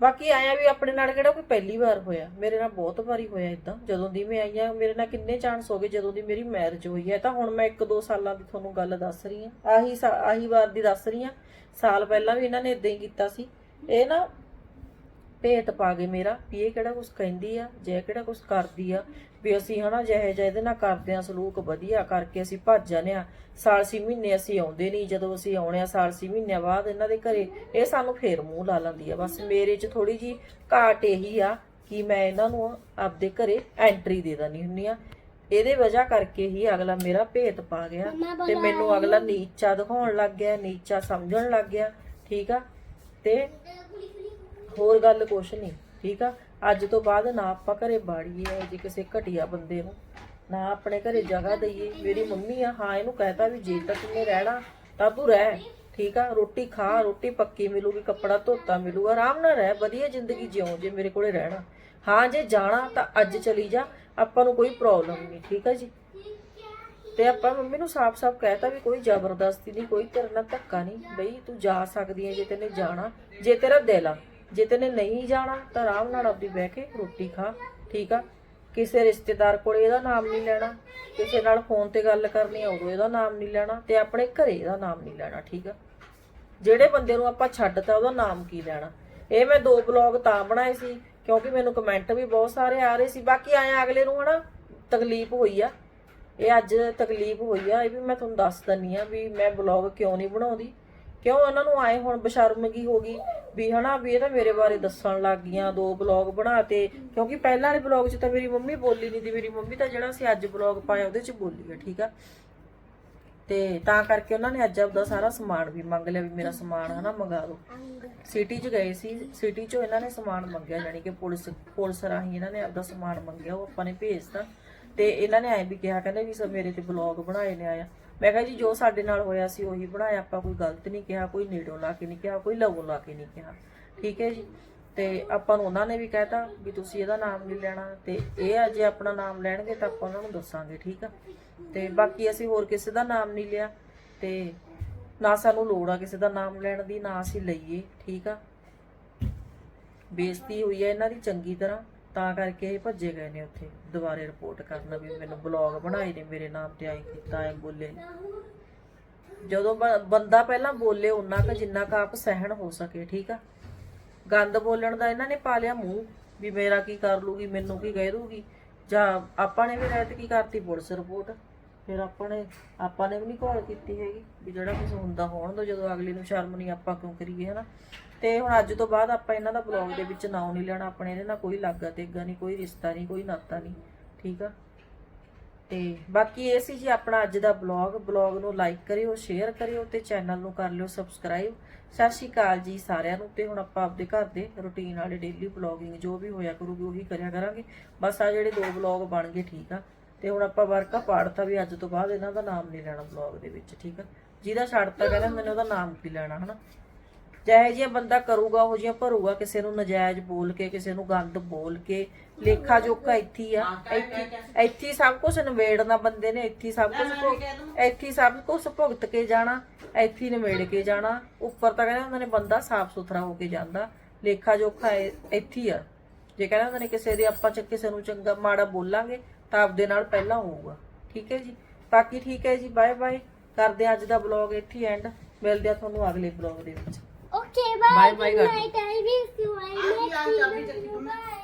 ਬਾਕੀ ਆਇਆ ਵੀ ਆਪਣੇ ਨਾਲ ਕਿਹੜਾ ਕੋਈ ਪਹਿਲੀ ਵਾਰ ਹੋਇਆ? ਮੇਰੇ ਨਾਲ ਬਹੁਤ ਵਾਰੀ ਹੋਇਆ ਇਦਾਂ ਜਦੋਂ ਦੀ ਮੈਂ ਆਈ ਆ, ਮੇਰੇ ਨਾਲ ਕਿੰਨੇ ਚਾਂਸ ਹੋ ਗਏ ਜਦੋਂ ਦੀ ਮੇਰੀ ਮੈਰਿਜ ਹੋਈ ਹੈ ਤਾਂ ਹੁਣ ਮੈਂ 1-2 ਸਾਲਾਂ ਦੀ ਤੁਹਾਨੂੰ ਗੱਲ ਦੱਸ ਰਹੀ ਆ। ਆਹੀ ਆਹੀ ਵਾਰ ਦੀ ਦੱਸ ਰਹੀ ਆ। ਸਾਲ ਪਹਿਲਾਂ ਵੀ ਇਹਨਾਂ ਨੇ ਇਦਾਂ ਹੀ ਕੀਤਾ ਸੀ। ਇਹ ਨਾ ਭੇਤ ਪਾ ਗਏ ਮੇਰਾ ਵੀ ਇਹ ਕਿਹੜਾ ਕੁਝ ਕਹਿੰਦੀ ਆ ਜੇ ਕਿਹੜਾ ਕੁਝ ਕਰਦੀ ਆ ਵੀ ਅਸੀਂ ਹਨਾ ਜਿਹੇ ਜਿਹੇ ਇਹਦੇ ਨਾਲ ਕਰਦੇ ਆ ਸਲੂਕ ਵਧੀਆ ਕਰਕੇ ਅਸੀਂ ਭੱਜ ਜਾਂਦੇ ਆ। ਸਾਲ ਛੇ ਮਹੀਨੇ ਅਸੀਂ ਆਉਂਦੇ ਨਹੀਂ ਜਦੋਂ ਅਸੀਂ ਆਉਣੇ ਆ ਸਾਲ ਛੇ ਮਹੀਨਿਆਂ ਬਾਅਦ ਇਹਨਾਂ ਦੇ ਘਰੇ ਇਹ ਸਾਨੂੰ ਫੇਰ ਮੂੰਹ ਲਾ ਲੈਂਦੀ ਆ। ਬਸ ਮੇਰੇ 'ਚ ਥੋੜੀ ਜੀ ਘਾਟ ਇਹੀ ਆ ਕਿ ਮੈਂ ਇਹਨਾਂ ਨੂੰ ਆਪਦੇ ਘਰੇ ਐਂਟਰੀ ਦੇ ਦਿੰਦੀ ਹੁੰਨੀ ਆ। ਇਹਦੇ ਵਜ੍ਹਾ ਕਰਕੇ ਹੀ ਅਗਲਾ ਮੇਰਾ ਭੇਤ ਪਾ ਗਿਆ ਤੇ ਮੈਨੂੰ ਅਗਲਾ ਨੀਚਾ ਦਿਖਾਉਣ ਲੱਗ ਗਿਆ ਨੀਚਾ ਸਮਝਣ ਲੱਗ ਗਿਆ ਠੀਕ ਆ? ਤੇ ਹੋਰ ਗੱਲ ਕੁਛ ਨਹੀਂ ਠੀਕ ਆ? ਅੱਜ ਤੋਂ ਬਾਅਦ ਨਾ ਆਪਾਂ ਘਰੇ ਬਾੜੀਏ ਜੇ ਕਿਸੇ ਘਟੀਆ ਬੰਦੇ ਨੂੰ। ਨਾ ਆਪਣੇ ਘਰੇ ਜਗ੍ਹਾ ਦਈਏ। ਮੇਰੀ ਮੰਮੀ ਆ, ਹਾਂ, ਇਹਨੂੰ ਕਹਿਤਾ ਵੀ ਜੇ ਤੱਕ ਨੇ ਰਹਿਣਾ, ਤਾਂ ਤੂੰ ਰਹਿ, ਠੀਕ ਆ? ਰੋਟੀ ਖਾ, ਰੋਟੀ ਪੱਕੀ ਮਿਲੂਗੀ, ਕੱਪੜਾ ਧੋਤਾ ਮਿਲੂਗਾ, ਆਰਾਮ ਨਾਲ ਰਹਿ, ਵਧੀਆ ਜ਼ਿੰਦਗੀ ਜਿਉਂ ਜੇ ਮੇਰੇ ਕੋਲੇ ਰਹਿਣਾ। ਹਾਂ, ਜੇ ਜਾਣਾ ਤਾਂ ਅੱਜ ਚਲੀ ਜਾ, ਆਪਾਂ ਨੂੰ ਕੋਈ ਪ੍ਰੋਬਲਮ ਨਹੀਂ ਠੀਕ ਆ ਜੀ? ਤੇ ਆਪਾਂ ਮੰਮੀ ਨੂੰ ਸਾਫ਼-ਸਾਫ਼ ਕਹਿਤਾ ਵੀ ਕੋਈ ਜ਼ਬਰਦਸਤੀ ਨਹੀਂ ਕੋਈ ਤੇਰੇ ਨਾਲ ਧੱਕਾ ਨਹੀਂ ਬਈ ਤੂੰ ਜਾ ਸਕਦੀ ਹੈ ਜੇ ਤੈਨੇ ਜਾਣਾ, ਜੇ ਤੇਰਾ ਦਿਲ ਆ। ਜੇ ਤੈਨੇ ਨਹੀਂ ਜਾਣਾ ਤਾਂ ਆਰਾਮ ਨਾਲ ਆਪਦੀ ਬਹਿ ਕੇ ਰੋਟੀ ਖਾ, ਠੀਕ ਆ? ਕਿਸੇ ਰਿਸ਼ਤੇਦਾਰ ਕੋਲ ਇਹਦਾ ਨਾਮ ਨਹੀਂ ਲੈਣਾ, ਕਿਸੇ ਨਾਲ ਫੋਨ ਤੇ ਗੱਲ ਕਰਨੀ ਆ ਉਦੋਂ ਇਹਦਾ ਨਾਮ ਨਹੀਂ ਲੈਣਾ ਤੇ ਆਪਣੇ ਘਰੇ ਇਹਦਾ ਨਾਮ ਨਹੀਂ ਲੈਣਾ, ਠੀਕ ਆ? ਜਿਹੜੇ ਬੰਦੇ ਨੂੰ ਆਪਾਂ ਛੱਡਤਾ ਉਹਦਾ ਨਾਮ ਕੀ ਲੈਣਾ? ਇਹ ਮੈਂ ਦੋ ਬਲੌਗ ਤਾਂ ਬਣਾਏ ਸੀ, ਕਿਉਂਕਿ ਮੈਨੂੰ ਕਮੈਂਟ ਵੀ ਬਹੁਤ ਸਾਰੇ ਆ ਰਹੇ ਸੀ, ਬਾਕੀ ਆਇਆ ਅਗਲੇ ਨੂੰ ਹਨਾ ਤਕਲੀਫ ਹੋਈ ਆ। ਇਹ ਅੱਜ ਤਕਲੀਫ ਹੋਈ ਆ, ਇਹ ਵੀ ਮੈਂ ਤੁਹਾਨੂੰ ਦੱਸ ਦਿੰਨੀ ਆ ਵੀ ਮੈਂ ਬਲੌਗ ਕਿਉਂ ਨਹੀਂ ਬਣਾਉਂਦੀ? ਕਿਉਂ ਉਹਨਾਂ ਨੂੰ ਆਏ ਹੁਣ ਬਸ਼ਰਮਗੀ ਹੋ ਗਈ ਵੀ ਹਨਾ ਵੀ ਇਹ ਤਾਂ ਮੇਰੇ ਬਾਰੇ ਦੱਸਣ ਲੱਗ ਗਈਆਂ, ਦੋ ਬਲੌਗ ਬਣਾਤੇ। ਕਿਉਂਕਿ ਪਹਿਲਾਂ ਵਾਲੇ ਬਲੌਗ 'ਚ ਤਾਂ ਮੇਰੀ ਮੰਮੀ ਬੋਲੀ ਨਹੀਂ ਦੀ, ਮੇਰੀ ਮੰਮੀ ਤਾਂ ਜਿਹੜਾ ਸੀ ਅੱਜ ਬਲੌਗ ਪਾਇਆ ਉਹਦੇ 'ਚ ਬੋਲੀ ਆ, ਠੀਕ ਆ? ਤੇ ਤਾਂ ਕਰਕੇ ਉਹਨਾਂ ਨੇ ਅੱਜ ਆਪਦਾ ਸਾਰਾ ਸਮਾਨ ਵੀ ਮੰਗ ਲਿਆ ਵੀ ਮੇਰਾ ਸਮਾਨ ਹਨਾ ਮੰਗਾ ਦਿਓ ਸਿਟੀ 'ਚ ਗਏ ਸੀ ਸਿਟੀ 'ਚੋਂ ਇਹਨਾਂ ਨੇ ਸਮਾਨ ਮੰਗਿਆ ਯਾਨੀ ਕਿ ਪੁਲਿਸ ਪੁਲਿਸ ਰਾਹੀਂ ਇਹਨਾਂ ਨੇ ਆਪਦਾ ਸਮਾਨ ਮੰਗਿਆ, ਉਹ ਆਪਾਂ ਨੇ ਭੇਜਤਾ। ਤੇ ਇਹਨਾਂ ਨੇ ਐਂ ਵੀ ਕਿਹਾ, ਕਹਿੰਦੇ ਵੀ ਸਭ ਮੇਰੇ ਤੇ ਬਲੌਗ ਬਣਾਏ ਨੇ ਆਇਆ। ਮੈਂ ਕਿਹਾ ਜੀ, ਜੋ ਸਾਡੇ ਨਾਲ ਹੋਇਆ ਸੀ, ਉਹੀ ਬਣਾਇਆ, ਆਪਾਂ ਕੋਈ ਗਲਤ ਨਹੀਂ ਕਿਹਾ, ਕੋਈ ਨੇੜੋਂ ਲਾ ਕੇ ਨਹੀਂ ਕਿਹਾ, ਕੋਈ ਲਵੋਂ ਲਾ ਕੇ ਨਹੀਂ ਕਿਹਾ। ਠੀਕ ਹੈ ਜੀ? ਤੇ ਆਪਾਂ ਨੂੰ ਉਹਨਾਂ ਨੇ ਵੀ ਕਹਿਤਾ ਵੀ ਤੁਸੀਂ ਇਹਦਾ ਨਾਮ ਨਹੀਂ ਲੈਣਾ, ਤੇ ਇਹ ਆ ਜੇ ਆਪਣਾ ਨਾਮ ਲੈਣਗੇ ਤਾਂ ਆਪਾਂ ਉਹਨਾਂ ਨੂੰ ਦੱਸਾਂਗੇ, ਠੀਕ ਆ? ਤੇ ਬਾਕੀ ਅਸੀਂ ਹੋਰ ਕਿਸੇ ਦਾ ਨਾਮ ਨਹੀਂ ਲਿਆ, ਤੇ ਨਾ ਸਾਨੂੰ ਲੋੜ ਆ ਕਿਸੇ ਦਾ ਨਾਮ ਲੈਣ ਦੀ, ਨਾ ਅਸੀਂ ਲਈਏ, ਠੀਕ ਆ? ਬੇਇੱਜ਼ਤੀ ਹੋਈ ਹੈ ਇਹਨਾਂ ਦੀ ਚੰਗੀ ਤਰ੍ਹਾਂ। ਤਾਂ ਕਰਕੇ ਇਹ ਭੱਜੇ ਗਏ ਨੇ ਉੱਥੇ, ਦੁਬਾਰੇ ਰਿਪੋਰਟ ਕਰਨ ਵੀ ਮੈਨੂੰ ਬਲੌਗ ਬਣਾਏ ਨੇ, ਮੇਰੇ ਨਾਮ ਤੇ ਆਈ ਕੀਤਾ, ਐ ਬੋਲੇ ਜਦੋਂ ਬੰਦਾ ਪਹਿਲਾਂ ਬੋਲੇ ਉਹਨਾਂ ਕ ਜਿੰਨਾ ਕ ਆਪ ਸਹਿਣ ਹੋ ਸਕੇ, ਠੀਕ ਆ? ਗੰਦ ਬੋਲਣ ਦਾ ਇਹਨਾਂ ਨੇ ਪਾ ਲਿਆ ਮੂੰਹ, ਵੀ ਮੇਰਾ ਕੀ ਕਰ ਲੂਗੀ, ਮੈਨੂੰ ਕੀ ਕਹਿ ਦੂਗੀ? ਜਾਂ ਆਪਾਂ ਨੇ ਵੀ ਰਹਿਤ ਕੀ ਕਰਤੀ, ਪੁਲਿਸ ਰਿਪੋਰਟ ਫਿਰ ਆਪਾਂ ਨੇ ਆਪਾਂ ਨੇ ਵੀ ਨਹੀਂ ਕਾਲ ਕੀਤੀ ਹੈਗੀ, ਵੀ ਜਿਹੜਾ ਕੁਝ ਹੁੰਦਾ ਹੋਣ ਦੋ ਜਦੋਂ ਅਗਲੀ ਨੂੰ ਸ਼ਰਮ ਨਹੀਂ ਆਪਾਂ ਕਿਉਂ ਕਰੀਏ, ਹਨਾ? ਤੇ ਹੁਣ ਅੱਜ ਤੋਂ ਬਾਅਦ ਆਪਾਂ ਇਹਨਾਂ ਦਾ ਬਲੌਗ ਦੇ ਵਿੱਚ ਨਾਮ ਨਹੀਂ ਲੈਣਾ, ਆਪਣੇ ਇਹਦੇ ਨਾਲ ਕੋਈ ਲਾਗਾ ਤੇਗਾ ਨਹੀਂ, ਕੋਈ ਰਿਸ਼ਤਾ ਨਹੀਂ, ਕੋਈ ਨਾਤਾ ਨਹੀਂ, ਠੀਕ ਆ? ਤੇ ਬਾਕੀ ਇਹ ਸੀ ਜੀ ਆਪਣਾ ਅੱਜ ਦਾ ਬਲੌਗ ਬਲੌਗ ਨੂੰ ਲਾਈਕ ਕਰਿਓ ਸ਼ੇਅਰ ਕਰਿਓ ਤੇ ਚੈਨਲ ਨੂੰ ਕਰ ਲਿਓ ਸਬਸਕ੍ਰਾਈਬ ਸਤਿ ਸ਼੍ਰੀ ਅਕਾਲ ਜੀ ਸਾਰਿਆਂ ਨੂੰ ਤੇ ਹੁਣ ਆਪਾਂ ਆਪਦੇ ਘਰ ਦੇ ਰੁਟੀਨ ਵਾਲੇ ਡੇਲੀ ਬਲੌਗਿੰਗ ਜੋ ਵੀ ਹੋਇਆ ਕਰੂਗੀ ਉਹੀ ਕਰਿਆ ਕਰਾਂਗੇ। ਬਸ ਆ ਜਿਹੜੇ ਦੋ ਬਲੌਗ ਬਣ ਗਏ, ਠੀਕ ਆ? ਤੇ ਹੁਣ ਆਪਾਂ ਵਰਕਾ ਪਾੜਤਾ ਵੀ ਅੱਜ ਤੋਂ ਬਾਅਦ ਇਹਨਾਂ ਦਾ ਨਾਮ ਨਹੀਂ ਲੈਣਾ ਬਲੌਗ ਦੇ ਵਿੱਚ, ਠੀਕ ਆ? ਜਿਹਦਾ ਛੱਡਤਾ ਕਹਿੰਦੇ ਹੁੰਦੇ ਨੇ ਉਹਦਾ ਨਾਮ ਕੀ ਲੈਣਾ, ਹਨਾ? ਜਿਹੇ ਜਿਹਾ ਬੰਦਾ ਕਰੂਗਾ ਉਹ ਜਿਹਾ ਭਰੂਗਾ ਕਿਸੇ ਨੂੰ ਨਜਾਇਜ਼ ਬੋਲ ਕੇ ਕਿਸੇ ਨੂੰ ਗੰਦ ਬੋਲ ਕੇ ਲੇਖਾ ਜੋਖਾ ਇੱਥੇ ਆ। ਇੱਥੇ ਇੱਥੇ ਸਭ ਕੁਝ ਨਵੇੜਨਾ ਬੰਦੇ ਨੇ ਇੱਥੇ ਸਭ ਕੁਝ ਇੱਥੇ ਸਭ ਕੁਝ ਭੁਗਤ ਕੇ ਜਾਣਾ ਇੱਥੇ ਨਵੇੜ ਕੇ ਜਾਣਾ। ਉੱਪਰ ਤਾਂ ਕਹਿੰਦੇ ਹੁੰਦੇ ਨੇ ਬੰਦਾ ਸਾਫ਼ ਸੁਥਰਾ ਹੋ ਕੇ ਜਾਂਦਾ ਲੇਖਾ ਜੋਖਾ ਇੱਥੇ ਆ। ਜੇ ਕਹਿੰਦੇ ਹੁੰਦੇ ਨੇ ਕਿਸੇ ਦੇ ਆਪਾਂ ਚ ਕਿਸੇ ਨੂੰ ਚੰਗਾ ਮਾੜਾ ਬੋਲਾਂਗੇ ਤਾਂ ਆਪਦੇ ਨਾਲ ਪਹਿਲਾਂ ਹੋਊਗਾ। ਠੀਕ ਹੈ ਜੀ? ਬਾਕੀ ਠੀਕ ਹੈ ਜੀ ਬਾਏ ਬਾਏ ਕਰਦੇ ਅੱਜ ਦਾ ਬਲੌਗ ਇੱਥੇ ਐਂਡ ਮਿਲਦੇ ਆ ਤੁਹਾਨੂੰ ਅਗਲੇ ਬਲੌਗ ਦੇ ਵਿੱਚ। Okay, bye. Bye, bye, Good Gandhi. night. I miss you. I love you. Bye.